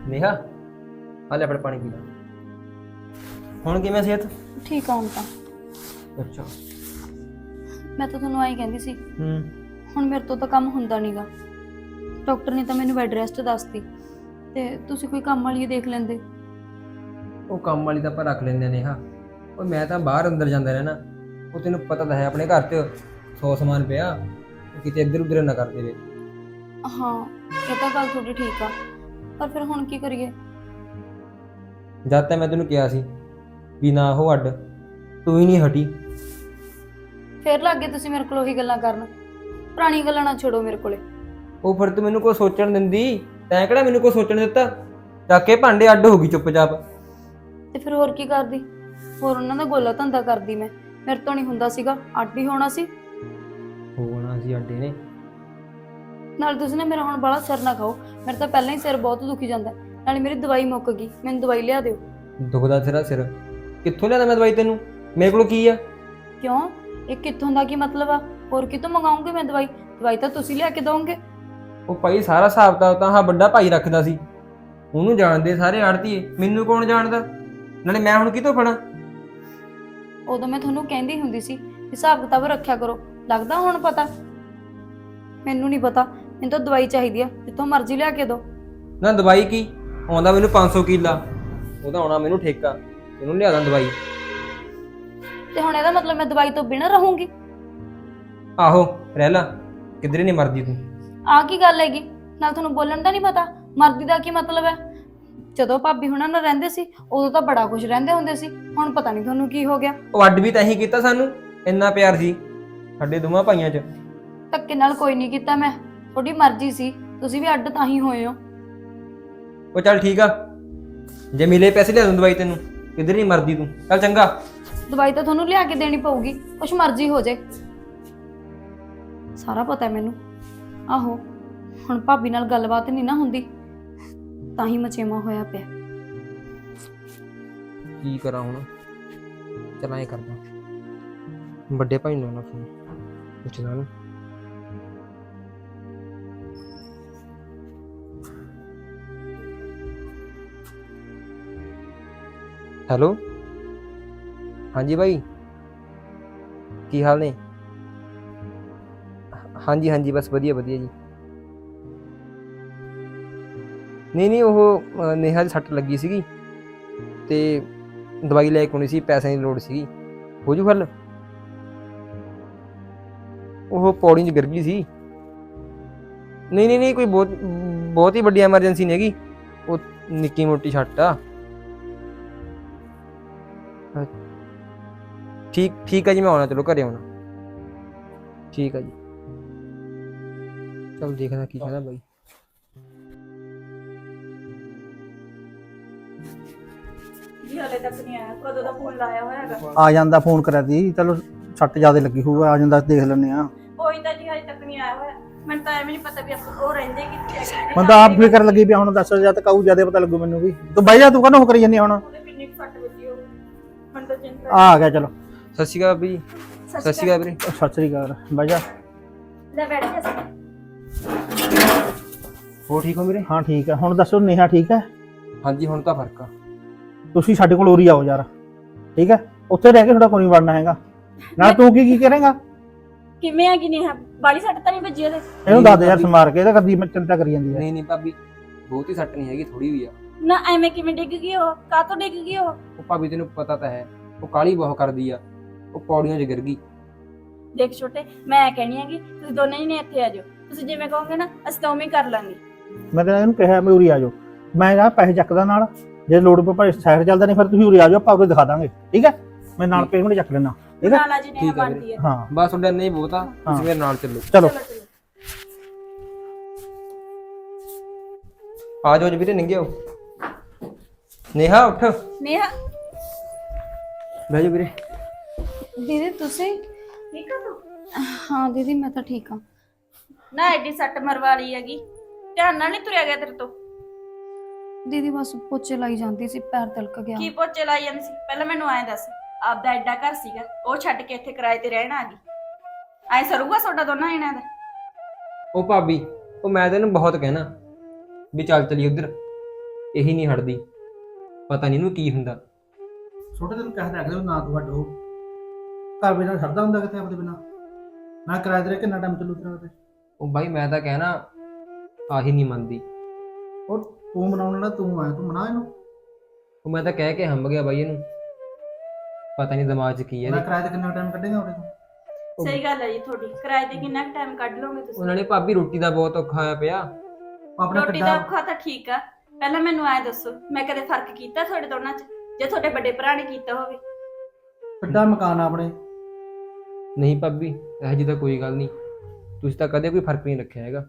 ਨੇਹਾ ਆ ਲੈ ਆਪਣੇ ਪਾਣੀ ਪੀ ਲੈ। ਹੁਣ ਕਿਵੇਂ ਸਿਹਤ? ਠੀਕ ਆ ਹੁਣ ਤਾਂ। ਅੱਛਾ। ਮੈਂ ਤਾਂ ਤੁਹਾਨੂੰ ਆਈ ਕਹਿੰਦੀ ਸੀ। ਹੂੰ। ਹੁਣ ਮੇਰੇ ਤੋਂ ਤਾਂ ਕੰਮ ਹੁੰਦਾ ਨਹੀਂਗਾ ਡਾਕਟਰ ਨੇ ਤਾਂ ਮੈਨੂੰ ਬੈੱਡ ਰੈਸਟ ਦੱਸਤੀ। ਤੇ ਤੁਸੀਂ ਕੋਈ ਕੰਮ ਵਾਲੀ ਦੇਖ ਲੈਂਦੇ। ਉਹ ਕੰਮ ਵਾਲੀ ਤਾਂ ਆਪਾਂ ਰੱਖ ਲੈਂਦੇ ਆ ਨੇਹਾ ਉਹ ਮੈਂ ਤਾਂ ਬਾਹਰ ਅੰਦਰ ਜਾਂਦਾ ਰਹਿਣਾ। ਉਹ ਤੈਨੂੰ ਪਤਾ ਤਾਂ ਹੈ ਆਪਣੇ ਘਰ 'ਚ ਸੌ ਸਮਾਨ ਪਿਆ। ਉਹ ਕਿਤੇ ਇੱਧਰ ਉੱਧਰ ਨਾ ਕਰ ਦੇਵੇ। ਹਾਂ ਇਹ ਤਾਂ ਗੱਲ ਤੁਹਾਡੀ ਠੀਕ ਆ। ਪਰ ਫਿਰ ਹੁਣ ਕੀ ਕਰੀਏ? ਜਦ ਤਾਂ ਮੈਂ ਤੈਨੂੰ ਕਿਹਾ ਸੀ ਵੀ ਨਾ ਉਹ ਅੱਡ ਤੂੰ ਹੀ ਨਹੀਂ ਹਟੀ। ਫੇਰ ਲੱਗੇ ਤੁਸੀਂ ਮੇਰੇ ਕੋਲ ਉਹੀ ਗੱਲਾਂ ਕਰਨ। ਪੁਰਾਣੀ ਗੱਲਾਂ ਨਾ ਛੋੜੋ ਮੇਰੇ ਕੋਲੇ। ਉਹ ਫਿਰ ਤੂੰ ਮੈਨੂੰ ਕੋਈ ਸੋਚਣ ਦਿੰਦੀ। ਤੈਂ ਕਿਹੜਾ ਮੈਨੂੰ ਕੋਈ ਸੋਚਣ ਦਿੱਤਾ? ਚੱਕ ਕੇ ਭਾਂਡੇ ਅੱਡ ਹੋ ਗਈ ਚੁੱਪਚਾਪ। ਤੇ ਫਿਰ ਹੋਰ ਕੀ ਕਰਦੀ? ਹੋਰ ਉਹਨਾਂ ਦਾ ਗੋਲਾ ਧੰਦਾ ਕਰਦੀ ਮੈਂ। ਮੇਰੇ ਤੋਂ ਨਹੀਂ ਹੁੰਦਾ ਸੀਗਾ ਅੱਡ ਹੀ ਹੋਣਾ ਸੀ। ਹੋਣਾ ਸੀ ਅੱਡੇ ਨੇ। ਨਾਲ ਤੁਸੀਂ ਨਾ ਮੇਰਾ ਹੁਣ ਬੜਾ ਸਿਰ ਨਾ ਖਾਓ। ਮੇਰੇ ਤਾਂ ਪਹਿਲਾਂ ਹੀ ਸਿਰ ਬਹੁਤ ਦੁਖੀ ਜਾਂਦਾ। ਨਾਲੇ ਮੇਰੀ ਦਵਾਈ ਮੁੱਕ ਗਈ। ਮੈਨੂੰ ਦਵਾਈ ਲਿਆ ਦਿਓ। ਦੁਖਦਾ ਤੇਰਾ ਸਿਰ। ਕਿੱਥੋਂ ਲਿਆਦਾ ਮੈਂ ਦਵਾਈ ਤੈਨੂੰ? ਮੇਰੇ ਕੋਲ ਕੀ ਆ? ਕਿਉਂ? ਇਹ ਕਿੱਥੋਂ ਦਾ ਕੀ ਮਤਲਬ ਆ? ਹੋਰ ਕਿਤੋਂ ਮੰਗਾਉਂਗੇ ਮੈਂ ਦਵਾਈ? ਦਵਾਈ ਤਾਂ ਤੁਸੀਂ ਲਿਆ ਕੇ ਦੋਗੇ ਉਹ ਭਾਈ ਸਾਰਾ ਹਿਸਾਬ ਤਾਂ ਤਾਂ ਹਾਂ ਵੱਡਾ ਭਾਈ ਰੱਖਦਾ ਸੀ। ਉਹਨੂੰ ਜਾਣਦੇ ਸਾਰੇ ਆੜਤੀਏ ਮੈਨੂੰ ਕੌਣ ਜਾਣਦਾ? ਨਾਲੇ ਮੈਂ ਹੁਣ ਕਿਤੋਂ ਫੜਾਂ ਉਦੋਂ ਮੈਂ ਤੁਹਾਨੂੰ ਕਹਿੰਦੀ ਹੁੰਦੀ ਸੀ ਹਿਸਾਬ ਕਿਤਾਬ ਰੱਖਿਆ ਕਰੋ ਲੱਗਦਾ ਹੁਣ ਪਤਾ? ਮੈਨੂੰ ਨਹੀਂ ਪਤਾ ਮੈਨੂੰ ਤਾਂ ਦਵਾਈ ਚਾਹੀਦੀ ਆ ਜਿੱਥੋਂ ਮਰਜ਼ੀ ਲਿਆ ਕੇ ਦਿਓ। ਨਾ ਦਵਾਈ ਕੀ? ਆਉਂਦਾ ਮੈਨੂੰ 500 ਕਿੱਲਾ। ਉਹਦਾ ਆਉਣਾ ਮੈਨੂੰ ਠੇਕਾ ਇਹਨੂੰ ਲਿਆਦਾ ਦਵਾਈ। ਤੇ ਹੁਣ ਇਹਦਾ ਮਤਲਬ ਮੈਂ ਦਵਾਈ ਤੋਂ ਬਿਨਾਂ ਰਹੂੰਗੀ? ਆਹੋ ਰਹਿ ਲਾ ਕਿਧਰੇ ਨਹੀਂ ਮਰਦੀ ਤੂੰ। ਆਹ ਕੀ ਗੱਲ ਹੈਗੀ? ਨਾਲ ਤੁਹਾਨੂੰ ਬੋਲਣ ਦਾ ਨਹੀਂ ਪਤਾ? ਮਰਦੀ ਦਾ ਕੀ ਮਤਲਬ ਹੈ? ਜਦੋਂ ਭਾਬੀ ਹੁਣਾਂ ਨਾਲ ਰਹਿੰਦੇ ਸੀ ਉਦੋਂ ਤਾਂ ਬੜਾ ਕੁਝ ਰਹਿੰਦੇ ਹੁੰਦੇ ਸੀ। ਹੁਣ ਪਤਾ ਨਹੀਂ ਤੁਹਾਨੂੰ ਕੀ ਹੋ ਗਿਆ। ਉਹ ਅੱਡ ਵੀ ਤਾਂ ਹੀ ਕੀਤਾ ਸਾਨੂੰ ਇੰਨਾ ਪਿਆਰ ਸੀ ਸਾਡੇ ਦੋਵਾਂ ਭਾਈਆਂ 'ਚ। ਧੱਕੇ ਨਾਲ ਕੋਈ ਨਹੀਂ ਕੀਤਾ ਮੈਂ। ਤੁਹਾਡੀ ਮਰਜ਼ੀ ਸੀ ਤੁਸੀਂ ਵੀ ਅੱਡ ਤਾਂ ਹੀ ਹੋਏ ਹੋ। ਉਹ ਚੱਲ ਠੀਕ ਆ। ਜੇ ਮਿਲੇ ਪੈਸੇ ਲਿਆ ਦੂੰ ਦਵਾਈ ਤੈਨੂੰ ਕਿਧਰ ਨਹੀਂ ਮਰਦੀ ਤੂੰ? ਚੱਲ ਚੰਗਾ। ਦਵਾਈ ਤਾਂ ਤੁਹਾਨੂੰ ਲਿਆ ਕੇ ਦੇਣੀ ਪਊਗੀ ਕੁਛ ਮਰਜ਼ੀ ਹੋ ਜੇ। ਸਾਰਾ ਪਤਾ ਹੈ ਮੈਨੂੰ। ਆਹੋ, ਹੁਣ ਭਾਬੀ ਨਾਲ ਗੱਲਬਾਤ ਨਹੀਂ ਨਾ ਹੁੰਦੀ। ਤਾਂ ਹੀ ਮਚੇਮਾ ਹੋਇਆ ਪਿਆ। ਕੀ ਕਰਾਂ ਹੁਣ? ਚਲ ਐਂ ਕਰਦਾ। ਵੱਡੇ ਭਾਈ ਨੂੰ ਨਾ ਫੋਨ ਪੁੱਛਦਾ ਨਾ ਹੈਲੋ ਹਾਂਜੀ ਭਾਈ? ਕੀ ਹਾਲ ਨੇ? ਹਾਂਜੀ ਹਾਂਜੀ ਬਸ ਵਧੀਆ ਵਧੀਆ ਜੀ। ਨਹੀਂ ਨਹੀਂ ਉਹ ਅ, ਨੇਹਾ ਦੀ ਸੱਟ ਲੱਗੀ ਸੀਗੀ ਤੇ ਦਵਾਈ ਲੈ ਕੇ ਆਉਣੀ ਸੀ ਪੈਸਿਆਂ ਦੀ ਲੋੜ ਸੀਗੀ। ਹੋ ਜੂ ਹੱਲ? ਉਹ ਪੌੜੀ 'ਚ ਗਿਰ ਗਈ ਸੀ। ਨਹੀਂ ਨਹੀਂ ਨਹੀਂ ਕੋਈ ਬਹੁਤ ਬਹੁਤ ਹੀ ਵੱਡੀ ਐਮਰਜੈਂਸੀ ਨਹੀਂ ਹੈਗੀ। ਉਹ ਨਿੱਕੀ ਮੋਟੀ ਛੱਟ ਆ। ਅ, ਠੀਕ ਠੀਕ ਆ ਜੀ ਮੈਂ ਆਉਣਾ ਚਲੋ ਘਰੇ ਆਉਣਾ। ਠੀਕ ਆ ਜੀ। ਚਲ ਦੇਖਦਾ ਕੀ ਕਹਿੰਦਾ ਬਾਈ। ਜੀ ਹਲੇ ਤੱਕ ਨਹੀਂ ਆਇਆ। ਕਦੋਂ ਦਾ ਫੋਨ ਲਾਇਆ ਹੋਇਆ ਹੈਗਾ? ਆ ਜਾਂਦਾ ਫੋਨ ਕਰਿਆ ਦੀ ਚਲੋ ਸੱਟ ਜ਼ਿਆਦਾ ਲੱਗੀ ਹੋਊਗਾ ਆ ਜਾਂਦਾ ਦੇਖ ਲੈਂਦੇ ਆ ਕੋਈ ਤਾਂ ਜੀ ਹਲੇ ਤੱਕ ਨਹੀਂ ਆਇਆ ਹੋਇਆ। ਮੈਨੂੰ ਤਾਂ ਐਵੇਂ ਨਹੀਂ ਪਤਾ ਵੀ ਆਪਾਂ ਉਹ ਰਹਿੰਦੇ ਕਿੱਥੇ ਹੈਗੇ ਮੈਨੂੰ ਤਾਂ ਆਪ ਫਿਕਰ ਲੱਗੀ ਪਿਆ ਹੁਣ ਦੱਸ ਜਦ ਤੱਕ ਆਊ ਜ਼ਿਆਦਾ ਪਤਾ ਲੱਗੂ ਮੈਨੂੰ ਵੀ। ਤੂੰ ਬਾਈ ਜਾ ਤੂੰ ਕਾਹਨੂੰ ਕਰੀ ਜਾਂਦੀ ਹੁਣ? ਉਹਦੇ ਕਿੰਨੀ ਕੁ ਫੱਟ ਵੱਜੀ ਹੋ ਮੈਨੂੰ ਤਾਂ ਚਿੰਤਾ ਆ ਆ ਗਿਆ ਚਲੋ। ਸਤਿ ਸ਼੍ਰੀ ਅਕਾਲ ਜੀ ਸਤਿ ਸ਼੍ਰੀ ਅਕਾਲ ਵੀਰੇ ਸਤਿ ਸ੍ਰੀ ਅਕਾਲ। ਬਾਈ ਜਾ। ਲੈ ਬੈਠ ਜਾ। ਹੋ ਠੀਕ ਹੋ ਵੀਰੇ? ਹਾਂ ਠੀਕ ਹੈ ਹੁਣ ਦੱਸੋ ਨੇਹਾ ਠੀਕ ਹੈ ਹਾਂਜੀ ਹੁਣ ਤਾਂ ਫ਼ਰਕ ਆ। ਤੁਸੀਂ ਸਾਡੇ ਕੋਲ ਉਰੀ ਆਓ ਯਾਰ। ਠੀਕ ਹੈ ਉੱਥੇ ਰਹਿ ਕੇ ਤੁਹਾਡਾ ਕੋਈ ਨਹੀਂ ਵੜਨਾ ਹੈਗਾ। ਨਾ ਤੂੰ ਕੀ ਕੀ ਕਰੇਗਾ? ਕਿਵੇਂ ਆ ਕਿ ਨਹੀਂ? ਬਾਲੀ ਸੱਟ ਤਾਂ ਨਹੀਂ ਵੱਜੀ ਉਹਦੇ? ਇਹਨੂੰ ਦੱਸ ਦੇ ਯਾਰ ਸਮਾਰ ਕੇ ਇਹਦਾ ਕਦੀ ਮੈਂ ਚਿੰਤਾ ਕਰੀ ਜਾਂਦੀ ਹੈ ਨਹੀਂ ਨਹੀਂ ਭਾਬੀ ਬਹੁਤੀ ਹੀ ਸੱਟ ਨਹੀਂ ਹੈਗੀ ਥੋੜੀ ਹੋਈ ਆ। ਨਾ ਐਵੇਂ ਕਿਵੇਂ ਡਿੱਗ ਗਈ ਉਹ? ਕਾਹਤੋਂ ਡਿੱਗ ਗਈ ਉਹ? ਉਹ ਭਾਬੀ ਤੈਨੂੰ ਪਤਾ ਤਾਂ ਹੈ ਉਹ ਕਾਲੀ ਬਹੁਤ ਕਰਦੀ ਆ। ਉਹ ਪੌੜੀਆਂ 'ਚ ਗਿਰ ਗਈ। ਦੇਖ ਛੋਟੇ ਮੈਂ ਕਹਿਣੀ ਆ ਕਿ ਤੁਸੀਂ ਦੋਨੇ ਹੀ ਨੇ ਇੱਥੇ ਆ ਜਾਓ। ਤੁਸੀਂ ਜਿਵੇਂ ਕਹੋਗੇ ਨਾ ਅਸੀਂ ਤਾਂ ਉਵੇਂ ਹੀ ਕਰ ਲਾਂਗੇ। ਮੈਂ ਤਾਂ ਇਹਨੂੰ ਕਿਹਾ ਮੈਂ ਉਰੀ ਆ ਜਾਓ। ਮੈਂ ਆ ਪੈਸੇ ਚੱਕਦਾ ਨਾਲ ਜੇ ਲੋੜ ਪਏ ਭਾਈ ਸਾਈਡ ਚੱਲਦਾ ਨਹੀਂ ਫਿਰ ਤੁਸੀਂ ਉਰੀ ਆ ਜਾਓ ਆਪਾਂ ਉਰੇ ਦਿਖਾ ਦਾਂਗੇ। ਠੀਕ ਹੈ? ਮੈਂ ਨਾਲ ਪੇਮੈਂਟ ਚੱਕ ਲੈਣਾ ਠੀਕ ਹੈ? ਨਾਲਾ ਜੀ ਨੇ ਠੀਕ ਹੈ ਬਣਦੀ ਹੈ। ਹਾਂ। ਬਸ ਤੁਹਾਡਾ ਨਹੀਂ ਬਹੁਤ। ਤੁਸੀਂ ਮੇਰੇ ਨਾਲ ਚੱਲੋ। ਚਲੋ। ਚਲੋ ਚਲੋ। ਆ ਜਾਓ ਜੀ ਵੀਰੇ ਨਿੰਗਿਓ ਨੇਹਾ ਉੱਠ। ਨੇਹਾ। ਬਹਿ ਜਾ ਵੀਰੇ। ਦੀਦੀ ਤੁਸੀਂ? ਠੀਕ ਆ ਤੂੰ? ਹਾਂ ਦੀਦੀ ਮੈਂ ਤਾਂ ਠੀਕ ਹਾਂ। ਨਾ ਐਡੀ ਸੱਟ ਮਰਵਾ ਲਈ ਹੈਗੀ। ਧਿਆਨ ਨਾਲ ਨਹੀਂ ਤੁਰਿਆ ਗਿਆ ਤੇਰੇ ਤੋਂ? ਦੀਦੀ ਬਸ ਪੋਚੇ ਲਾਈ ਜਾਂਦੀ ਸੀ ਪੈਰ ਤਿਲਕ ਗਿਆ। ਕੀ ਪੋਚੇ ਲਾਈ ਜਾਂਦੀ ਸੀ? ਪਹਿਲਾਂ ਮੈਨੂੰ ਐਂ ਦੱਸ ਆਪਦਾ ਐਡਾ ਘਰ ਸੀਗਾ ਉਹ ਛੱਡ ਕੇ ਇੱਥੇ ਕਿਰਾਏ ਤੇ ਰਹਿਣ ਆ ਗਈ। ਐ ਸਰੂਗਾ ਤੁਹਾਡਾ ਦੋਨਾਂ ਜਣਿਆਂ ਦਾ? ਉਹ ਭਾਬੀ ਉਹ ਮੈਂ ਤੈਨੂੰ ਬਹੁਤ ਕਹਿਣਾ ਵੀ ਚੱਲ ਚਲੀ ਉਧਰ ਇਹੀ ਨਹੀਂ ਹਟਦੀ। ਪਤਾ ਨਹੀਂ ਇਹਨੂੰ ਕੀ ਹੁੰਦਾ। ਛੋਟੇ ਦਿਨ ਕਹਿ ਰੱਖਦੇ ਨਾ ਤੂੰ ਹਟੋ ਘਰ ਬਿਨਾਂ ਸਰਦਾ ਹੁੰਦਾ ਕਿਤੇ ਆਪਣੇ ਬਿਨਾਂ? ਮੈਂ ਕਿਰਾਏ ਤੇ ਰਹਿ ਕਿੰਨਾ ਟਾਈਮ ਚੱਲੂ ਤੇਰਾ ਤੇ ਉਹ ਬਾਈ ਮੈਂ ਤਾਂ ਕਹਿਣਾ ਆਹੀ ਨਹੀਂ ਮੰਨਦੀ। ਉਹ ਤੂੰ ਬਣਾਉਣਾ ਨਾ ਤੂੰ ਆਇਆ ਤੂੰ ਮਨਾ ਇਹਨੂੰ। ਉਹ ਮੈਂ ਤਾਂ ਕਹਿ ਕੇ ਹੰਬ ਗਿਆ ਬਾਈ ਇਹਨੂੰ। ਪਤਾ ਨਹੀਂ ਦਿਮਾਗ 'ਚ ਕੀ ਹੈ ਮੈਂ ਇਹਦੇ। ਕਿਰਾਏ ਤੇ ਕਿੰਨਾ ਟਾਈਮ ਕੱਢੇਗਾ ਉਹਦੇ ਤੋਂ? ਸਹੀ ਗੱਲ ਹੈ ਜੀ ਤੁਹਾਡੀ। ਕਿਰਾਏ ਤੇ ਕਿੰਨਾ ਟਾਈਮ ਕੱਢ ਲੋਗੇ ਤੁਸੀਂ? ਉਹਨਾਂ ਨੇ ਭਾਬੀ ਰੋਟੀ ਦਾ ਬਹੁਤ ਔਖਾ ਹੋਇਆ ਪਿਆ। ਆਪਣਾ ਰੋਟੀ ਦਾ ਕਿੱਡਾ ਔਖਾ ਤਾਂ ਠੀਕ ਆ। ਪਹਿਲਾਂ ਮੈਨੂੰ ਐ ਦੱਸੋ ਮੈਂ ਕਦੇ ਫ਼ਰਕ ਕੀਤਾ ਤੁਹਾਡੇ ਦੋਨਾਂ 'ਚ? ਜੇ ਤੁਹਾਡੇ ਵੱਡੇ ਭਰਾ ਨੇ ਕੀਤਾ ਹੋਵੇ। ਕਿੱਡਾ ਮਕਾਨ ਆ ਆਪਣੇ। ਨਹੀਂ ਭਾਬੀ ਇਹੋ ਜਿਹੀ ਤਾਂ ਕੋਈ ਗੱਲ ਨਹੀਂ। ਤੁਸੀਂ ਤਾਂ ਕਦੇ ਕੋਈ ਫ਼ਰਕ ਨਹੀਂ ਰੱਖਿਆ ਹੈਗਾ।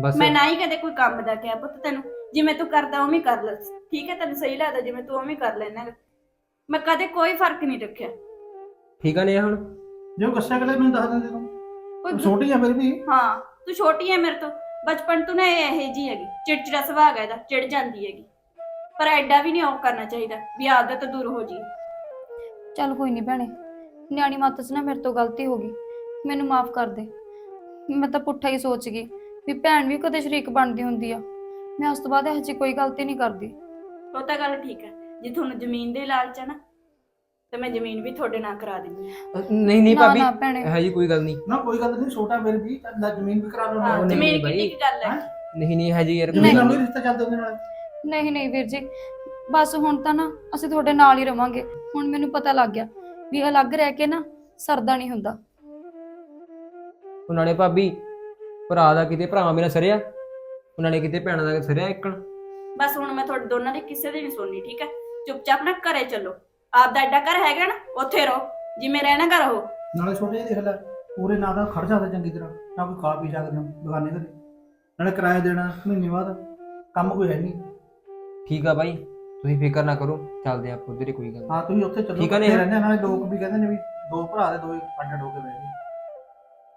ਬਸ। ਮੈਂ ਨਾ ਹੀ ਕਦੇ ਕੋਈ ਕੰਮ ਦਾ ਕਿਹਾ ਪੁੱਤ ਤੈਨੂੰ। ਜਿਵੇਂ ਤੂੰ ਕਰਦਾ ਉਵੇਂ ਹੀ ਕਰ ਲੈ। ਠੀਕ ਹੈ ਤੈਨੂੰ ਸਹੀ ਲੱਗਦਾ ਜਿਵੇਂ ਤੂੰ ਉਵੇਂ ਹੀ ਕਰ ਲੈਣਾ ਮੈਂ ਕਦੇ ਕੋਈ ਫ਼ਰਕ ਨਹੀਂ ਰੱਖਿਆ। ਠੀਕ ਆ ਨੇ ਹੁਣ? ਜੇ ਉਹ ਗੁੱਸਾ ਕਰੇ ਮੈਨੂੰ ਦੱਸ ਦਿੰਦੇ ਤੂੰ ਕੋਈ ਤੂੰ। ਛੋਟੀ ਆ ਫਿਰ ਵੀ। ਹਾਂ ਤੂੰ ਛੋਟੀ ਹੈ ਮੇਰੇ ਤੋਂ। ਬਚਪਨ ਤੋਂ ਨਾ ਇਹ ਇਹੋ ਜੀ ਹੈਗੀ। ਚਿੜਚਿੜਾ ਸੁਭਾਅ ਹੈ ਇਹਦਾ ਚਿੜ ਜਾਂਦੀ ਹੈਗੀ। ਪਰ ਐਡਾ ਵੀ ਨਹੀਂ ਉਹ ਕਰਨਾ ਚਾਹੀਦਾ ਵੀ ਆਦਤ ਤੋਂ ਦੂਰ ਹੋ ਜੀ ਚੱਲ ਕੋਈ ਨਹੀਂ ਭੈਣੇ ਨਿਆਣੀ ਮੱਤ 'ਚ ਨਾ ਮੇਰੇ ਤੋਂ ਗਲਤੀ ਹੋ ਗਈ। ਮੈਨੂੰ ਮਾਫ ਕਰ ਦੇ। ਮੈਂ ਤਾਂ ਪੁੱਠਾ ਹੀ ਸੋਚ ਗਈ। ਵੀ ਭੈਣ ਵੀ ਕਦੇ ਸ਼ਰੀਕ ਬਣਦੀ ਹੁੰਦੀ ਆ। ਮੈਂ ਉਸ ਤੋਂ ਬਾਅਦ ਇਹੋ ਜਿਹੀ ਕੋਈ ਗਲਤੀ ਨਹੀਂ ਕਰਦੀ। ਉਹ ਤਾਂ ਗੱਲ ਠੀਕ ਹੈ। ਜੇ ਤੁਹਾਨੂੰ ਜ਼ਮੀਨ ਦੇ ਲਾਲਚ ਹੈ ਨਾ ਤੇ ਮੈਂ ਜ਼ਮੀਨ ਵੀ ਤੁਹਾਡੇ ਨਾਲ ਕਰਾ ਦਿੰਦੀ ਹਾਂ। ਨਹੀਂ ਨਹੀਂ ਨਾ ਭਾਬੀ ਨਾ ਭੈਣੇ। ਜਿਹੀ ਕੋਈ ਗੱਲ ਨਹੀਂ। ਨਾ ਕੋਈ ਗੱਲ ਨਹੀਂ ਛੋਟਾ ਫਿਰ ਵੀ ਨਾ ਜ਼ਮੀਨ ਵੀ ਕਰਾ ਹਾਂ, ਉਹ ਨਹੀਂ ਜ਼ਮੀਨ ਬਾਈ। ਕਿੰਨੀ ਕੁ ਗੱਲ ਹੈ? ਹੈਂ? ਨਹੀਂ ਨਹੀਂ ਇਹੋ ਜਿਹੀ ਯਾਰ ਨਾਲ ਕੋਈ- ਵੀ ਰਿਸ਼ਤਾ ਚੱਲਦਾ ਉਹਦੇ ਨਾਲ। ਨਹੀਂ ਨਹੀਂ ਵੀਰ ਜੀ ਬਸ ਹੁਣ ਤਾਂ ਨਾ ਅਸੀਂ ਤੁਹਾਡੇ ਨਾਲ ਹੀ ਰਵਾਂਗੇ। ਹੁਣ ਮੈਨੂੰ ਪਤਾ ਲੱਗ ਗਿਆ ਵੀ ਅਲੱਗ ਰਹਿ ਕੇ ਨਾ ਸਰਦਾ ਨਹੀਂ ਹੁੰਦਾ। ਉਹਨਾਂ ਨੇ ਭਾਬੀ ਭਰਾ ਦਾ ਕਿਤੇ ਭਰਾ ਮੇਰਾ ਸਰਿਆ ਉਹਨਾਂ ਨੇ ਕਿਤੇ ਭੈਣਾਂ ਦਾ ਸਰਿਆ ਇੱਕਣ। ਬਸ ਹੁਣ ਮੈਂ ਤੁਹਾਡੇ ਦੋਨਾਂ ਦੀ ਕਿਸੇ ਦੀ ਨਹੀਂ ਸੁਣਨੀ ਠੀਕ ਹੈ? ਚੁੱਪਚਾਪ ਨਾ ਘਰੇ ਚੱਲੋ। ਆਪਦਾ ਐਡਾ ਘਰ ਹੈਗਾ ਨਾ ਉੱਥੇ ਰਹੋ। ਜਿਵੇਂ ਰਹਿਣਾ ਘਰ ਰਹੋ ਨਾਲੇ ਛੋਟੇ ਜਿਹੇ ਦੇਖ ਲੈ ਪੂਰੇ ਨਾ ਤਾਂ ਖੜ ਜਾਂਦਾ ਚੰਗੀ ਤਰ੍ਹਾਂ। ਨਾ ਕੋਈ ਖਾ ਪੀ ਸਕਦੇ ਹੋ ਬਗਾਨੇ ਘਰੇ। ਨਾਲੇ ਕਿਰਾਇਆ ਦੇਣਾ ਮਹੀਨੇ ਬਾਅਦ ਕੰਮ ਕੋਈ ਹੈ ਨਹੀਂ। ਠੀਕ ਆ ਬਾਈ ਤੁਸੀਂ ਫਿਕਰ ਨਾ ਕਰੋ ਚੱਲਦੇ ਆਪਾਂ ਉਧਰ ਹੀ ਕੋਈ ਗੱਲ। ਹਾਂ ਤੁਸੀਂ ਉੱਥੇ ਚੱਲੋ ਠੀਕ ਆ ਨੇ? ਰਹਿੰਦੇ ਆ, ਨਾਲੇ ਲੋਕ ਵੀ ਕਹਿੰਦੇ ਨੇ ਵੀ ਦੋ ਭਰਾ ਦੇ ਦੋ ਹੀ ਅੱਡ ਅੱਡ ਹੋ ਕੇ ਬਹਿ ਗਏ।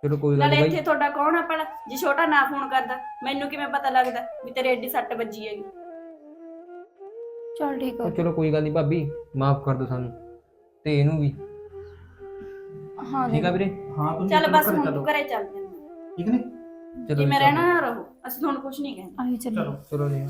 ਚਲੋ ਕੋਈ ਗੱਲ ਨਾਲੇ ਨਹੀਂ ਇੱਥੇ ਬਾਈ ਤੁਹਾਡਾ ਕੌਣ ਆ ਭਲਾ? ਜੇ ਛੋਟਾ ਨਾ ਫੋਨ ਕਰਦਾ ਮੈਨੂੰ ਕਿਵੇਂ ਪਤਾ ਲੱਗਦਾ ਵੀ ਤੇਰੇ ਐਡੀ ਸੱਟ ਵੱਜੀ ਹੈਗੀ? ਚਲ ਠੀਕ ਆ। ਉਹ ਚਲੋ ਕੋਈ ਗੱਲ ਨਹੀਂ ਭਾਬੀ ਮਾਫ ਕਰ ਦਿਓ ਸਾਨੂੰ ਤੇ ਇਹਨੂੰ ਵੀ। ਹਾਂ ਠੀਕ ਆ ਵੀਰੇ? ਹਾਂ ਤੁਸੀਂ ਚੱਲ ਬਸ ਹੁਣ ਤੂੰ ਘਰੇ ਚੱਲ ਜਾ। ਠੀਕ ਨੇ ਚਲੋ ਜਿਵੇਂ ਜੀ, ਰਹਿਣਾ ਨਾ ਰਹੋ ਅਸੀਂ ਤੁਹਾਨੂੰ ਕੁਝ ਨਹੀਂ ਕਹਿੰਦੇ ਚਲੋ। ਚਲੋ ਜੀ।